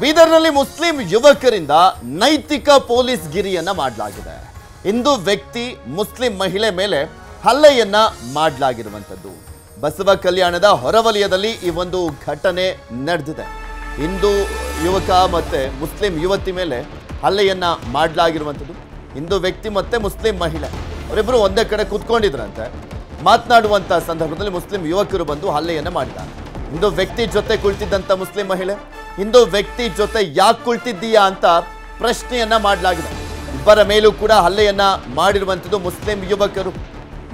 ಬೀದರ್ನಲ್ಲಿ ಮುಸ್ಲಿಂ ಯುವಕರಿಂದ ನೈತಿಕ ಪೊಲೀಸ್ ಗಿರಿಯನ್ನ ಮಾಡಲಾಗಿದೆ. ಇಂದು ವ್ಯಕ್ತಿ, ಮುಸ್ಲಿಂ ಮಹಿಳೆ ಮೇಲೆ ಹಲ್ಲೆಯನ್ನ ಮಾಡಲಾಗಿರುವಂಥದ್ದು. ಬಸವ ಕಲ್ಯಾಣದ ಹೊರವಲಯದಲ್ಲಿ ಈ ಒಂದು ಘಟನೆ ನಡೆದಿದೆ. ಹಿಂದೂ ಯುವಕ ಮತ್ತೆ ಮುಸ್ಲಿಂ ಯುವತಿ ಮೇಲೆ ಹಲ್ಲೆಯನ್ನ ಮಾಡಲಾಗಿರುವಂಥದ್ದು. ಹಿಂದೂ ವ್ಯಕ್ತಿ ಮತ್ತೆ ಮುಸ್ಲಿಂ ಮಹಿಳೆ. ಅವರಿಬ್ಬರು ಒಂದೇ ಕಡೆ ಕೂತ್ಕೊಂಡಿದ್ರಂತೆ. ಮಾತನಾಡುವಂತ ಸಂದರ್ಭದಲ್ಲಿ ಮುಸ್ಲಿಂ ಯುವಕರು ಬಂದು ಹಲ್ಲೆಯನ್ನ ಮಾಡಿದ್ದಾರೆ. ಹಿಂದೂ ವ್ಯಕ್ತಿ ಜೊತೆ ಕುಳಿತಿದ್ದಂಥ ಮುಸ್ಲಿಂ ಮಹಿಳೆ ಹಿಂದೂ ವ್ಯಕ್ತಿ ಜೊತೆ ಯಾಕೆ ಕುಳಿತಿದ್ದೀಯಾ ಅಂತ ಪ್ರಶ್ನೆಯನ್ನ ಮಾಡಲಾಗಿದೆ. ಇಬ್ಬರ ಮೇಲೂ ಕೂಡ ಹಲ್ಲೆಯನ್ನ ಮಾಡಿರುವಂಥದ್ದು ಮುಸ್ಲಿಂ ಯುವಕರು.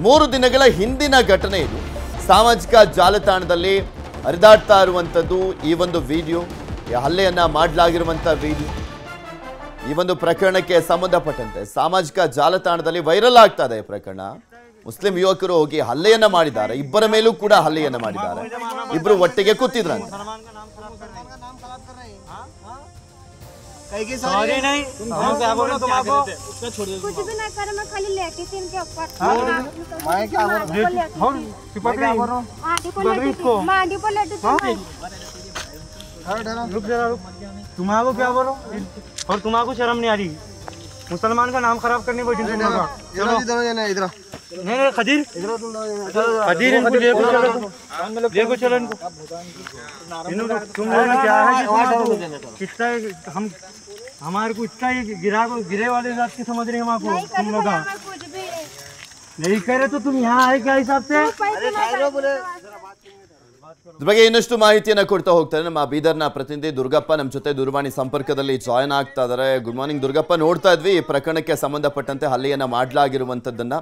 ಮೂರು ದಿನಗಳ ಹಿಂದಿನ ಘಟನೆ ಇದು. ಸಾಮಾಜಿಕ ಜಾಲತಾಣದಲ್ಲಿ ಹರಿದಾಡ್ತಾ ಇರುವಂಥದ್ದು ಈ ಒಂದು ವಿಡಿಯೋ ಹಲ್ಲೆಯನ್ನ ಮಾಡಲಾಗಿರುವಂಥ ವಿಡಿಯೋ. ಈ ಒಂದು ಪ್ರಕರಣಕ್ಕೆ ಸಂಬಂಧಪಟ್ಟಂತೆ ಸಾಮಾಜಿಕ ಜಾಲತಾಣದಲ್ಲಿ ವೈರಲ್ ಆಗ್ತಾ ಇದೆ ಈ ಪ್ರಕರಣ. ಮುಸ್ಲಿಂ ಯುವಕರು ಹೋಗಿ ಹಲ್ಲೆಯನ್ನ ಮಾಡಿದ್ದಾರೆ. ಇಬ್ಬರ ಮೇಲೂ ಕೂಡ ಹಲ್ಲೆಯನ್ನ ಮಾಡಿದ್ದಾರೆ. ಇಬ್ಬರು ಒಟ್ಟಿಗೆ ಕೂತಿದ್ರಂತೆ. सॉरी नहीं हम क्या बोल रहे तुम आपको? उसका छोड़ दो कुछ भी नहीं करे मैं खाली लेटी थी इनके ऊपर। मैं क्या बोल? रहा हूँ हम चिपक रही हूँ आंटी पर लेटी थी मैं आंटी पर लेटी थी। मैं। रुक जरा रुक। तुम्हारा क्या बोलो? और तुम्हारा शर्म नहीं आ रही? मुसलमान का नाम खराब करने बैठी तुम लोग चलो। इधर नहीं नहीं खदीर खदीर इनको ले चलो। ले को चलो इनको। इनको तुम लोगों ने क्या है कितना हम हमारे को इतना ही गिरा को गिरे वाले जात के समझ रहे हैं हम आपको तुम लोग कुछ भी। नहीं करे तो तुम यहाँ आए क्या हिसाब से? ಬಗ್ಗೆ ಇನ್ನಷ್ಟು ಮಾಹಿತಿಯನ್ನು ಕೊಡ್ತಾ ಹೋಗ್ತಾರೆ ನಮ್ಮ ಬೀದರ್ನ ಪ್ರತಿನಿಧಿ ದುರ್ಗಪ್ಪ ನಮ್ಮ ಜೊತೆ ದೂರವಾಣಿ ಸಂಪರ್ಕದಲ್ಲಿ ಜಾಯ್ನ್ ಆಗ್ತಾ ಇದ್ದಾರೆ ಗುಡ್ ಮಾರ್ನಿಂಗ್ ದುರ್ಗಪ್ಪ, ನೋಡ್ತಾ ಇದ್ವಿ ಈ ಪ್ರಕರಣಕ್ಕೆ ಸಂಬಂಧಪಟ್ಟಂತೆ ಹಲ್ಲೆಯನ್ನು ಮಾಡಲಾಗಿರುವಂಥದ್ದನ್ನು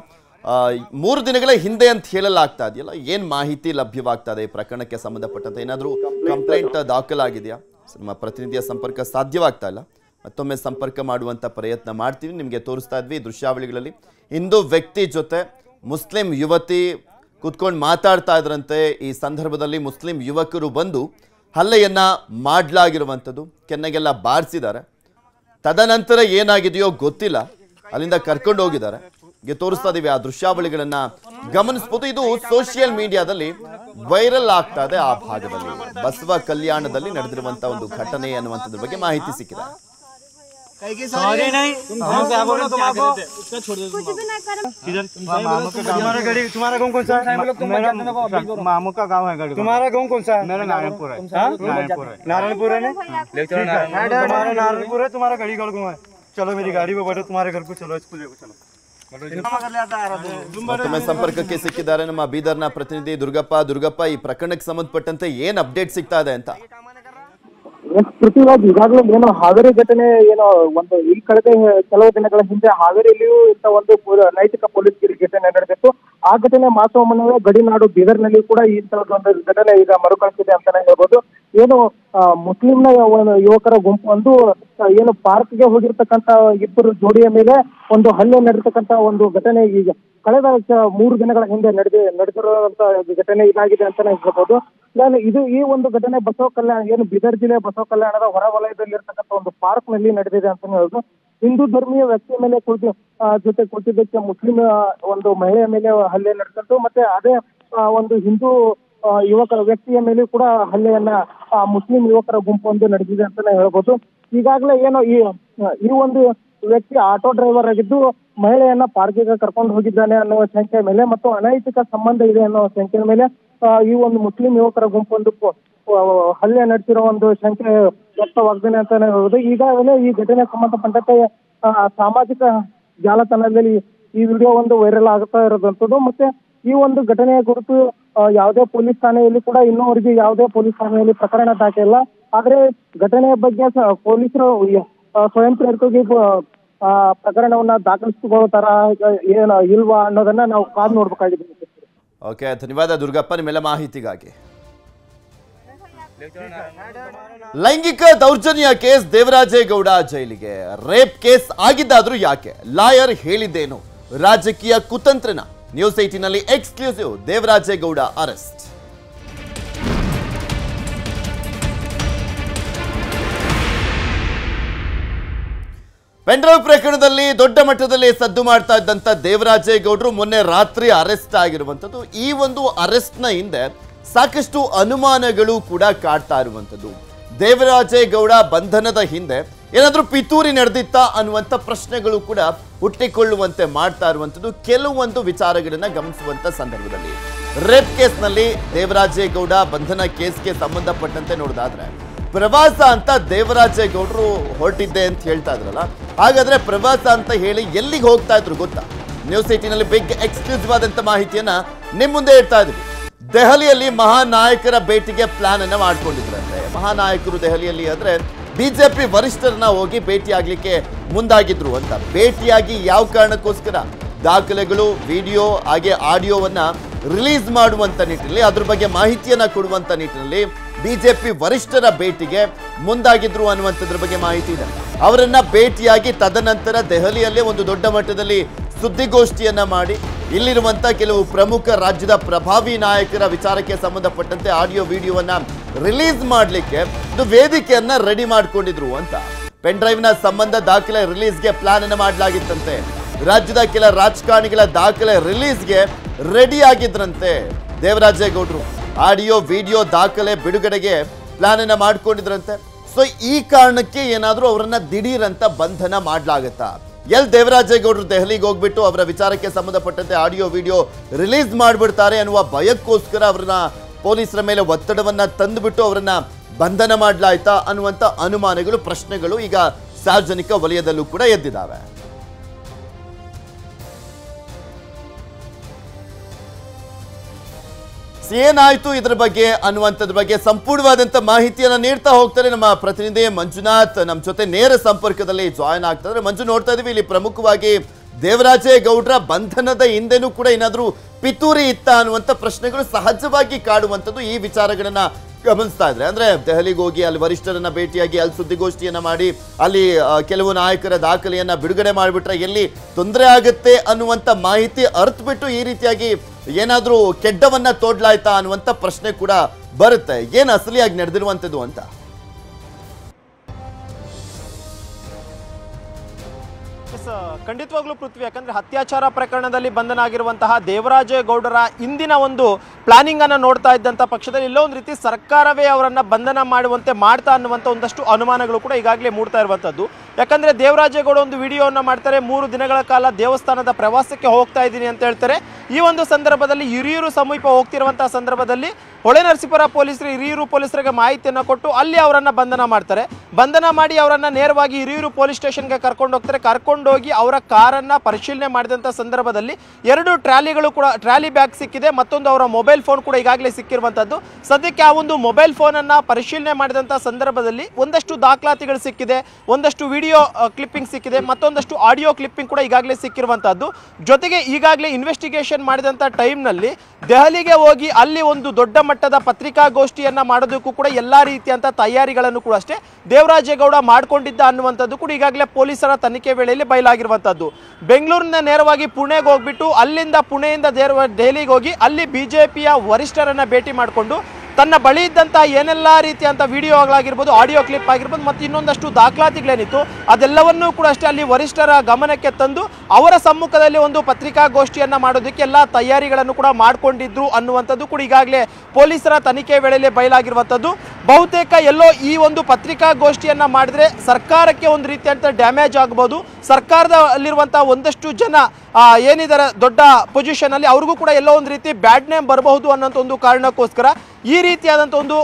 ಮೂರು ದಿನಗಳ ಹಿಂದೆ ಅಂತ ಹೇಳಲಾಗ್ತಾ ಇದೆಯಲ್ಲ, ಏನು ಮಾಹಿತಿ ಲಭ್ಯವಾಗ್ತಾ ಇದೆ ಈ ಪ್ರಕರಣಕ್ಕೆ ಸಂಬಂಧಪಟ್ಟಂತೆ? ಏನಾದರೂ ಕಂಪ್ಲೇಂಟ್ ದಾಖಲಾಗಿದೆಯಾ? ನಮ್ಮ ಪ್ರತಿನಿಧಿಯ ಸಂಪರ್ಕ ಸಾಧ್ಯವಾಗ್ತಾ ಇಲ್ಲ. ಮತ್ತೊಮ್ಮೆ ಸಂಪರ್ಕ ಮಾಡುವಂತ ಪ್ರಯತ್ನ ಮಾಡ್ತೀವಿ. ನಿಮಗೆ ತೋರಿಸ್ತಾ ಇದ್ವಿ ದೃಶ್ಯಾವಳಿಗಳಲ್ಲಿ. ಹಿಂದೂ ವ್ಯಕ್ತಿ ಜೊತೆ ಮುಸ್ಲಿಂ ಯುವತಿ ಕೂತ್ಕೊಂಡು ಮಾತಾಡ್ತಾ ಇದ್ರಂತೆ ಈ ಸಂದರ್ಭದಲ್ಲಿ ಮುಸ್ಲಿಂ ಯುವಕರು ಬಂದು ಹಲ್ಲೆಯನ್ನ ಮಾಡಲಾಗಿರುವಂಥದ್ದು, ಕೆನ್ನೆಗೆಲ್ಲ ಬಾರಿಸಿದ್ದಾರೆ. ತದನಂತರ ಏನಾಗಿದೆಯೋ ಗೊತ್ತಿಲ್ಲ. ಅಲ್ಲಿಂದ ಕರ್ಕೊಂಡು ಹೋಗಿದ್ದಾರೆ. ಗೆ ತೋರಿಸ್ತಾ ಇದೀವಿ ಆ ದೃಶ್ಯಾವಳಿಗಳನ್ನ. ಗಮನಿಸ್ಬೋದು, ಇದು ಸೋಷಿಯಲ್ ಮೀಡಿಯಾದಲ್ಲಿ ವೈರಲ್ ಆಗ್ತಾ ಇದೆ ಆ ಭಾಗದಲ್ಲಿ. ಬಸವ ಕಲ್ಯಾಣದಲ್ಲಿ ನಡೆದಿರುವಂತಹ ಒಂದು ಘಟನೆ ಅನ್ನುವಂಥದ್ರ ಬಗ್ಗೆ ಮಾಹಿತಿ ಸಿಕ್ಕಿದೆ. नहीं हम क्या बोल रहे तुम आपको उसका छोड़ दो कुछ भी नहीं करे किधर तुम्हारा गाड़ी तुम्हारा गाँव कौन सा है मेरा मामू का गाँव है गाड़ी तुम्हारा गाँव कौन सा है मेरा नारायणपुर है नारायणपुर है नारायणपुर है ना ठीक है तुम्हारा नारायणपुर है तुम्हारा गड़ी गाँव है चलो मेरी गाड़ी में बैठो तुम्हारे घर को चलो स्कूल को चलो ಮತ್ತೊಮ್ಮೆ ಸಂಪರ್ಕಕ್ಕೆ ಸಿಕ್ಕಿದ್ದಾರೆ ನಮ್ಮ ಬೀದರ್ನ ಪ್ರತಿನಿಧಿ ದುರ್ಗಪ್ಪ ದುರ್ಗಪ್ಪ ಈ ಪ್ರಕರಣಕ್ಕೆ ಸಂಬಂಧಪಟ್ಟಂತೆ ಏನ್ ಅಪ್ಡೇಟ್ ಸಿಗ್ತಾ ಇದೆ ಅಂತ ಪೃಥ್ವಿರಾಜ್ ಈಗಾಗಲೂ ಏನು ಹಾವೇರಿ ಘಟನೆ ಏನೋ ಒಂದು ಈ ಕಳೆದ ಕೆಲವು ದಿನಗಳ ಹಿಂದೆ ಹಾವೇರಿಯಲ್ಲಿಯೂ ಇಂಥ ಒಂದು ನೈತಿಕ ಪೊಲೀಸ್ ಘಟನೆ ನಡೆದಿತ್ತು. ಆ ಘಟನೆ ಮಾಸುವ ಮುನ್ನವೇ ಗಡಿನಾಡು ಬೀದರ್ನಲ್ಲಿ ಕೂಡ ಇಂಥದ್ದೊಂದು ಘಟನೆ ಈಗ ಮರುಕಳಿಸಿದೆ ಅಂತಾನೆ ಹೇಳ್ಬೋದು. ಏನು ಮುಸ್ಲಿಂನ ಯುವಕರ ಗುಂಪು ಒಂದು ಏನು ಪಾರ್ಕ್ಗೆ ಹೋಗಿರ್ತಕ್ಕಂತ ಇಬ್ಬರು ಜೋಡಿಯ ಮೇಲೆ ಒಂದು ಹಲ್ಲೆ ನಡೆತಕ್ಕಂತ ಒಂದು ಘಟನೆ ಈಗ ಕಳೆದ ಮೂರು ದಿನಗಳ ಹಿಂದೆ ನಡೆದಿ ನಡೆದಿರುವಂತ ಘಟನೆ ಇದಾಗಿದೆ ಅಂತಾನೆ ಹೇಳ್ಬೋದು. ನಾನು ಇದು ಈ ಒಂದು ಘಟನೆ ಬಸವ ಕಲ್ಯಾಣ, ಏನು ಬೀದರ್ ಜಿಲ್ಲೆ ಬಸವ ಕಲ್ಯಾಣದ ಹೊರ ಒಂದು ಪಾರ್ಕ್ನಲ್ಲಿ ನಡೆದಿದೆ ಅಂತ ಹೇಳುದು ಹಿಂದೂ ಧರ್ಮೀಯ ವ್ಯಕ್ತಿಯ ಮೇಲೆ ಕುಳಿತು ಜೊತೆ ಕುಳಿತಿದ್ದಕ್ಕೆ ಮುಸ್ಲಿಂ ಒಂದು ಮಹಿಳೆಯ ಮೇಲೆ ಹಲ್ಲೆ ನಡೆಸಿದ್ದು ಮತ್ತೆ ಅದೇ ಒಂದು ಹಿಂದೂ ಯುವಕರ ವ್ಯಕ್ತಿಯ ಮೇಲೆ ಕೂಡ ಹಲ್ಲೆಯನ್ನ ಮುಸ್ಲಿಂ ಯುವಕರ ಗುಂಪೊಂದು ನಡೆದಿದೆ ಅಂತಾನೆ ಹೇಳ್ಬೋದು. ಈಗಾಗಲೇ ಏನು ಈ ಈ ಒಂದು ವ್ಯಕ್ತಿ ಆಟೋ ಡ್ರೈವರ್ ಆಗಿದ್ದು ಮಹಿಳೆಯನ್ನ ಪಾರ್ಕಿಗೆ ಕರ್ಕೊಂಡು ಹೋಗಿದ್ದಾನೆ ಅನ್ನುವ ಸಂಖ್ಯೆ ಮೇಲೆ ಮತ್ತು ಅನೈತಿಕ ಸಂಬಂಧ ಇದೆ ಅನ್ನೋ ಸಂಖ್ಯೆ ಮೇಲೆ ಈ ಒಂದು ಮುಸ್ಲಿಂ ಯುವಕರ ಗುಂಪೊಂದು ಹಲ್ಲೆ ನಡೆಸಿರೋ ಒಂದು ಶಂಕೆ ವ್ಯಕ್ತವಾಗ್ತಾನೆ ಅಂತ ಹೇಳ್ಬೋದು. ಈಗಾಗಲೇ ಈ ಘಟನೆ ಸಂಬಂಧಪಟ್ಟಂತೆ ಸಾಮಾಜಿಕ ಜಾಲತಾಣದಲ್ಲಿ ಈ ವಿಡಿಯೋ ಒಂದು ವೈರಲ್ ಆಗ್ತಾ ಇರೋದಂಥದ್ದು. ಮತ್ತೆ ಈ ಒಂದು ಘಟನೆಯ ಕುರಿತು ಯಾವುದೇ ಪೊಲೀಸ್ ಠಾಣೆಯಲ್ಲಿ ಕೂಡ ಇನ್ನೂವರೆಗೆ ಯಾವುದೇ ಪೊಲೀಸ್ ಠಾಣೆಯಲ್ಲಿ ಪ್ರಕರಣ ದಾಖಲಿಲ್ಲ ಆದ್ರೆ ಘಟನೆಯ ಬಗ್ಗೆ ಪೊಲೀಸರು ಸ್ವಯಂ ಪ್ರೇರಿತವಾಗಿ ಪ್ರಕರಣವನ್ನ ದಾಖಲಿಸಿಕೊಳ್ಳೋ ತರ ಏನು ಇಲ್ವಾ ಅನ್ನೋದನ್ನ ನಾವು ಕಾದು ನೋಡ್ಬೇಕಾಗಿದೆ. ಓಕೆ ಧನ್ಯವಾದ ದುರ್ಗಪ್ಪ, ನಿಮ್ಮೆಲ್ಲ ಮಾಹಿತಿಗಾಗಿ. ಲೈಂಗಿಕ ದೌರ್ಜನ್ಯ ಕೇಸ್ ದೇವರಾಜೇಗೌಡ ಜೈಲಿಗೆ. ರೇಪ್ ಕೇಸ್ ಆಗಿದ್ದಾದ್ರೂ ಯಾಕೆ? ಲಾಯರ್ ಹೇಳಿದ್ದೇನು? ರಾಜಕೀಯ ಕುತಂತ್ರನ. News ಏಟಿನಲ್ಲಿ exclusive Devarajegowda arrest pen drive ಪ್ರಕರಣದಲ್ಲಿ ದೊಡ್ಡ ಮಟ್ಟದಲ್ಲಿ ಸದ್ದು ಮಾಡ್ತಾ ಇದ್ದಂತ ದೇವರಾಜೇಗೌಡರು ಮೊನ್ನೆ ರಾತ್ರಿ ಅರೆಸ್ಟ್ ಆಗಿರುವಂಥದ್ದು. ಈ ಒಂದು ಅರೆಸ್ಟ್ನ ಹಿಂದೆ ಸಾಕಷ್ಟು ಅನುಮಾನಗಳು ಕೂಡ ಕಾಡ್ತಾ ಇರುವಂಥದ್ದು. ದೇವರಾಜೇಗೌಡ ಬಂಧನದ ಹಿಂದೆ ಏನಾದರೂ ಪಿತೂರಿ ನಡೆದಿತ್ತಾ ಅನ್ನುವಂಥ ಪ್ರಶ್ನೆಗಳು ಕೂಡ ಹುಟ್ಟಿಕೊಳ್ಳುವಂತೆ ಮಾಡ್ತಾ ಇರುವಂಥದ್ದು. ಕೆಲವೊಂದು ವಿಚಾರಗಳನ್ನ ಗಮನಿಸುವಂತ ಸಂದರ್ಭದಲ್ಲಿ. ರೇಪ್ ಕೇಸ್ನಲ್ಲಿ ದೇವರಾಜೇಗೌಡ ಬಂಧನ ಕೇಸ್ಗೆ ಸಂಬಂಧಪಟ್ಟಂತೆ ನೋಡೋದಾದ್ರೆ ಪ್ರವಾಸ ಅಂತ ದೇವರಾಜೇಗೌಡರು ಹೊರಟಿದ್ದೆ ಅಂತ ಹೇಳ್ತಾ ಇದ್ರಲ್ಲ, ಹಾಗಾದ್ರೆ ಪ್ರವಾಸ ಅಂತ ಹೇಳಿ ಎಲ್ಲಿಗೆ ಹೋಗ್ತಾ ಇದ್ರು ಗೊತ್ತಾ? ನ್ಯೂಸ್ ಏಟಿನಲ್ಲಿ ಬಿಗ್ ಎಕ್ಸ್ಕ್ಲೂಸಿವ್ ಆದಂತ ಮಾಹಿತಿಯನ್ನ ನಿಮ್ ಮುಂದೆ ಇಡ್ತಾ ಇದ್ವಿ. ದೆಹಲಿಯಲ್ಲಿ ಮಹಾನಾಯಕರ ಭೇಟಿಗೆ ಪ್ಲಾನ್ ಅನ್ನ ಮಾಡ್ಕೊಂಡಿದ್ರಂತೆ ಮಹಾನಾಯಕರು ದೆಹಲಿಯಲ್ಲಿ ಅಂದ್ರೆ ಬಿಜೆಪಿ ವರಿಷ್ಠರನ್ನ ಹೋಗಿ ಭೇಟಿ ಆಗ್ಲಿಕ್ಕೆ ಮುಂದಾಗಿದ್ರು ಅಂತ. ಭೇಟಿಯಾಗಿ ಯಾವ ಕಾರಣಕ್ಕೋಸ್ಕರ? ದಾಖಲೆಗಳು, ವಿಡಿಯೋ, ಹಾಗೆ ಆಡಿಯೋವನ್ನ ರಿಲೀಸ್ ಮಾಡುವಂತ ನಿಟ್ಟಿನಲ್ಲಿ, ಅದ್ರ ಬಗ್ಗೆ ಮಾಹಿತಿಯನ್ನ ಕೊಡುವಂತ ನಿಟ್ಟಿನಲ್ಲಿ ಬಿಜೆಪಿ ವರಿಷ್ಠರ ಭೇಟಿಗೆ ಮುಂದಾಗಿದ್ರು ಅನ್ನುವಂಥದ್ರ ಬಗ್ಗೆ ಮಾಹಿತಿ ಇದೆ. ಅವರನ್ನ ಭೇಟಿಯಾಗಿ ತದನಂತರ ದೆಹಲಿಯಲ್ಲೇ ಒಂದು ದೊಡ್ಡ ಮಟ್ಟದಲ್ಲಿ ಸುದ್ದಿಗೋಷ್ಠಿಯನ್ನ ಮಾಡಿ, ಇಲ್ಲಿರುವಂತ ಕೆಲವು ಪ್ರಮುಖ ರಾಜ್ಯದ ಪ್ರಭಾವಿ ನಾಯಕರ ವಿಚಾರಕ್ಕೆ ಸಂಬಂಧಪಟ್ಟಂತೆ ಆಡಿಯೋ ವಿಡಿಯೋವನ್ನ ರಿಲೀಸ್ ಮಾಡಲಿಕ್ಕೆ ಒಂದು ವೇದಿಕೆಯನ್ನ ರೆಡಿ ಮಾಡ್ಕೊಂಡಿದ್ರು ಅಂತ. ಪೆನ್ ಡ್ರೈವ್ನ ಸಂಬಂಧ ದಾಖಲೆ ರಿಲೀಸ್ಗೆ ಪ್ಲಾನ್ ಅನ್ನ ಮಾಡಲಾಗಿತ್ತಂತೆ. ರಾಜ್ಯದ ಕೆಲ ರಾಜಕಾರಣಿಗಳ ದಾಖಲೆ ರಿಲೀಸ್ಗೆ ರೆಡಿ ಆಗಿದ್ರಂತೆ ದೇವರಾಜೇಗೌಡರು. ಆಡಿಯೋ, ವಿಡಿಯೋ ದಾಖಲೆ, ಬಿಡುಗಡೆಗೆ ಪ್ಲಾನ್ ಅನ್ನ ಮಾಡ್ಕೊಂಡಿದ್ರಂತೆ. ಸೊ ಈ ಕಾರಣಕ್ಕೆ ಏನಾದರೂ ಅವರನ್ನ ಅಂತ ಬಂಧನ ಮಾಡಲಾಗತ್ತಾ? ಎಲ್ ದೇವರಾಜೇಗೌಡರು ದೆಹಲಿಗೆ ಹೋಗ್ಬಿಟ್ಟು ಅವರ ವಿಚಾರಕ್ಕೆ ಸಂಬಂಧಪಟ್ಟಂತೆ ಆಡಿಯೋ, ವಿಡಿಯೋ ರಿಲೀಸ್ ಮಾಡ್ಬಿಡ್ತಾರೆ ಅನ್ನುವ ಭಯಕ್ಕೋಸ್ಕರ ಅವರನ್ನ ಪೊಲೀಸರ ಮೇಲೆ ಒತ್ತಡವನ್ನ ತಂದುಬಿಟ್ಟು ಅವರನ್ನ ಬಂಧನ ಮಾಡ್ಲಾಯ್ತಾ ಅನ್ನುವಂಥ ಅನುಮಾನಗಳು, ಪ್ರಶ್ನೆಗಳು ಈಗ ಸಾರ್ವಜನಿಕ ವಲಯದಲ್ಲೂ ಕೂಡ ಎದ್ದಿದ್ದಾವೆ ಏನಾಯ್ತು ಇದ್ರ ಬಗ್ಗೆ ಅನ್ನುವಂಥದ್ರ ಬಗ್ಗೆ ಸಂಪೂರ್ಣವಾದಂಥ ಮಾಹಿತಿಯನ್ನ ನೀಡ್ತಾ ಹೋಗ್ತಾರೆ ನಮ್ಮ ಪ್ರತಿನಿಧಿ ಮಂಜುನಾಥ್. ನಮ್ಮ ಜೊತೆ ನೇರ ಸಂಪರ್ಕದಲ್ಲಿ ಜಾಯ್ನ್ ಆಗ್ತಾರೆ. ಮಂಜು, ನೋಡ್ತಾ ಇದೀವಿ, ಇಲ್ಲಿ ಪ್ರಮುಖವಾಗಿ ದೇವರಾಜೇ ಗೌಡ್ರ ಬಂಧನದ ಹಿಂದೆನೂ ಕೂಡ ಏನಾದರೂ ಪಿತೂರಿ ಇತ್ತ ಅನ್ನುವಂಥ ಪ್ರಶ್ನೆಗಳು ಸಹಜವಾಗಿ ಕಾಡುವಂಥದ್ದು ಈ ವಿಚಾರಗಳನ್ನ ಗಮನಿಸ್ತಾ ಇದ್ರೆ. ಅಂದ್ರೆ ದೆಹಲಿಗೆ ಹೋಗಿ ಅಲ್ಲಿ ವರಿಷ್ಠರನ್ನ ಭೇಟಿಯಾಗಿ ಅಲ್ಲಿ ಸುದ್ದಿಗೋಷ್ಠಿಯನ್ನ ಮಾಡಿ, ಅಲ್ಲಿ ಕೆಲವು ನಾಯಕರ ದಾಖಲೆಯನ್ನ ಬಿಡುಗಡೆ ಮಾಡಿಬಿಟ್ರೆ ಎಲ್ಲಿ ತೊಂದರೆ ಆಗುತ್ತೆ ಅನ್ನುವಂಥ ಮಾಹಿತಿ ಅರ್ಥಬಿಟ್ಟು ಈ ರೀತಿಯಾಗಿ ಏನಾದ್ರೂ ಕೆಡ್ಡವನ್ನ ತೋಡ್ಲಾಯ್ತಾ ಅನ್ನುವಂಥ ಪ್ರಶ್ನೆ ಕೂಡ ಬರುತ್ತೆ. ಏನ್ ಅಸಲಿಯಾಗಿ ನಡೆದಿರುವಂಥದ್ದು ಅಂತ? ಎಸ್, ಖಂಡಿತವಾಗ್ಲೂ ಪೃಥ್ವಿ ಯಾಕಂದ್ರೆ ಅತ್ಯಾಚಾರ ಪ್ರಕರಣದಲ್ಲಿ ಬಂಧನ ಆಗಿರುವಂತಹ ದೇವರಾಜೇಗೌಡರ ಇಂದಿನ ಒಂದು ಪ್ಲಾನಿಂಗ್ ಅನ್ನು ನೋಡ್ತಾ ಇದ್ದಂತ ಪಕ್ಷದಲ್ಲಿ ಎಲ್ಲೋ ಒಂದು ರೀತಿ ಸರ್ಕಾರವೇ ಅವರನ್ನ ಬಂಧನ ಮಾಡುವಂತೆ ಮಾಡ್ತಾ ಅನ್ನುವಂಥ ಒಂದಷ್ಟು ಅನುಮಾನಗಳು ಕೂಡ ಈಗಾಗಲೇ ಮೂಡ್ತಾ ಇರುವಂತದ್ದು. ಯಾಕಂದ್ರೆ ದೇವರಾಜೇಗೌಡ ಒಂದು ವಿಡಿಯೋವನ್ನು ಮಾಡ್ತಾರೆ ಮೂರು ದಿನಗಳ ಕಾಲ ದೇವಸ್ಥಾನದ ಪ್ರವಾಸಕ್ಕೆ ಹೋಗ್ತಾ ಇದ್ದೀನಿ ಅಂತ ಹೇಳ್ತಾರೆ. ಈ ಒಂದು ಸಂದರ್ಭದಲ್ಲಿ ಹಿರಿಯೂರು ಸಮೀಪ ಹೋಗ್ತಿರುವಂತಹ ಸಂದರ್ಭದಲ್ಲಿ ಹೊಳೆ ನರಸೀಪುರ ಪೊಲೀಸರು ಹಿರಿಯೂರು ಪೊಲೀಸರಿಗೆ ಮಾಹಿತಿಯನ್ನು ಕೊಟ್ಟು ಅಲ್ಲಿ ಅವರನ್ನ ಬಂಧನ ಮಾಡ್ತಾರೆ. ಬಂಧನ ಮಾಡಿ ಅವರನ್ನ ನೇರವಾಗಿ ಹಿರಿಯೂರು ಪೊಲೀಸ್ ಸ್ಟೇಷನ್ಗೆ ಕರ್ಕೊಂಡು ಹೋಗ್ತಾರೆ. ಕರ್ಕೊಂಡೋಗಿ ಅವರ ಕಾರನ್ನ ಪರಿಶೀಲನೆ ಮಾಡಿದಂಥ ಸಂದರ್ಭದಲ್ಲಿ ಎರಡು ಟ್ರಾಲಿಗಳು ಕೂಡ, ಟ್ರಾಲಿ ಬ್ಯಾಗ್ ಸಿಕ್ಕಿದೆ, ಮತ್ತೊಂದು ಅವರ ಮೊಬೈಲ್ ಫೋನ್ ಕೂಡ ಈಗಾಗಲೇ ಸಿಕ್ಕಿರುವಂಥದ್ದು ಸದ್ಯಕ್ಕೆ ಆ ಒಂದು ಮೊಬೈಲ್ ಫೋನನ್ನು ಪರಿಶೀಲನೆ ಮಾಡಿದಂಥ ಸಂದರ್ಭದಲ್ಲಿ ಒಂದಷ್ಟು ದಾಖಲಾತಿಗಳು ಸಿಕ್ಕಿದೆ, ಒಂದಷ್ಟು ವಿಡಿಯೋ ಕ್ಲಿಪ್ಪಿಂಗ್ ಸಿಕ್ಕಿದೆ, ಮತ್ತೊಂದಷ್ಟು ಆಡಿಯೋ ಕ್ಲಿಪ್ಪಿಂಗ್ ಕೂಡ ಈಗಾಗಲೇ ಸಿಕ್ಕಿರುವಂಥದ್ದು ಜೊತೆಗೆ ಈಗಾಗಲೇ ಇನ್ವೆಸ್ಟಿಗೇಷನ್ ಮಾಡಿದಂಥ ಟೈಮ್ನಲ್ಲಿ ದೆಹಲಿಗೆ ಹೋಗಿ ಅಲ್ಲಿ ಒಂದು ದೊಡ್ಡ ಮಟ್ಟದ ಪತ್ರಿಕಾಗೋಷ್ಠಿಯನ್ನು ಮಾಡೋದಕ್ಕೂ ಕೂಡ ಎಲ್ಲ ರೀತಿಯಂಥ ತಯಾರಿಗಳನ್ನು ಕೂಡ ಅಷ್ಟೇ ದೇವರಾಜೇಗೌಡ ಮಾಡ್ಕೊಂಡಿದ್ದ ಅನ್ನುವಂಥದ್ದು ಕೂಡ ಈಗಾಗಲೇ ಪೊಲೀಸರ ತನಿಖೆ ವೇಳೆಯಲ್ಲಿ ಬಯಲಾಗಿರುವಂಥದ್ದು. ಬೆಂಗಳೂರಿನ ನೇರವಾಗಿ ಪುಣೆಗೆ ಹೋಗ್ಬಿಟ್ಟು ಅಲ್ಲಿಂದ ಪುಣೆಯಿಂದ ದೇವ ದೆಹಲಿಗೆ ಹೋಗಿ ಅಲ್ಲಿ ಬಿಜೆಪಿಯ ವರಿಷ್ಠರನ್ನ ಭೇಟಿ ಮಾಡಿಕೊಂಡು ತನ್ನ ಬಳಿ ಇದ್ದಂಥ ಏನೆಲ್ಲ ರೀತಿಯಂಥ ವಿಡಿಯೋಗಳಾಗಿರ್ಬೋದು ಆಡಿಯೋ ಕ್ಲಿಪ್ ಆಗಿರ್ಬೋದು, ಮತ್ತು ಇನ್ನೊಂದಷ್ಟು ದಾಖಲಾತಿಗಳೇನಿತ್ತು, ಅದೆಲ್ಲವನ್ನೂ ಕೂಡ ಅಷ್ಟೇ ಅಲ್ಲಿ ವರಿಷ್ಠರ ಗಮನಕ್ಕೆ ತಂದು ಅವರ ಸಮ್ಮುಖದಲ್ಲಿ ಒಂದು ಪತ್ರಿಕಾಗೋಷ್ಠಿಯನ್ನು ಮಾಡೋದಕ್ಕೆ ಎಲ್ಲ ತಯಾರಿಗಳನ್ನು ಕೂಡ ಮಾಡಿಕೊಂಡಿದ್ರು ಅನ್ನುವಂಥದ್ದು ಕೂಡ ಈಗಾಗಲೇ ಪೊಲೀಸರ ತನಿಖೆ ವೇಳೆಯಲ್ಲಿ ಬಯಲಾಗಿರುವಂಥದ್ದು. ಬಹುತೇಕ ಎಲ್ಲೋ ಈ ಒಂದು ಪತ್ರಿಕಾಗೋಷ್ಠಿಯನ್ನು ಮಾಡಿದ್ರೆ ಸರ್ಕಾರಕ್ಕೆ ಒಂದು ರೀತಿಯಂಥ ಡ್ಯಾಮೇಜ್ ಆಗ್ಬೋದು. ಸರ್ಕಾರದ ಅಲ್ಲಿರುವಂಥ ಒಂದಷ್ಟು ಜನ ಏನಿದ್ದಾರೆ ದೊಡ್ಡ ಪೊಸಿಷನಲ್ಲಿ ಅವ್ರಿಗೂ ಕೂಡ ಎಲ್ಲೋ ಒಂದು ರೀತಿ ಬ್ಯಾಡ್ ನೇಮ್ ಬರಬಹುದು ಅನ್ನೋಂಥ ಒಂದು ಕಾರಣಕ್ಕೋಸ್ಕರ ಈ ರೀತಿಯಾದಂಥ ಒಂದು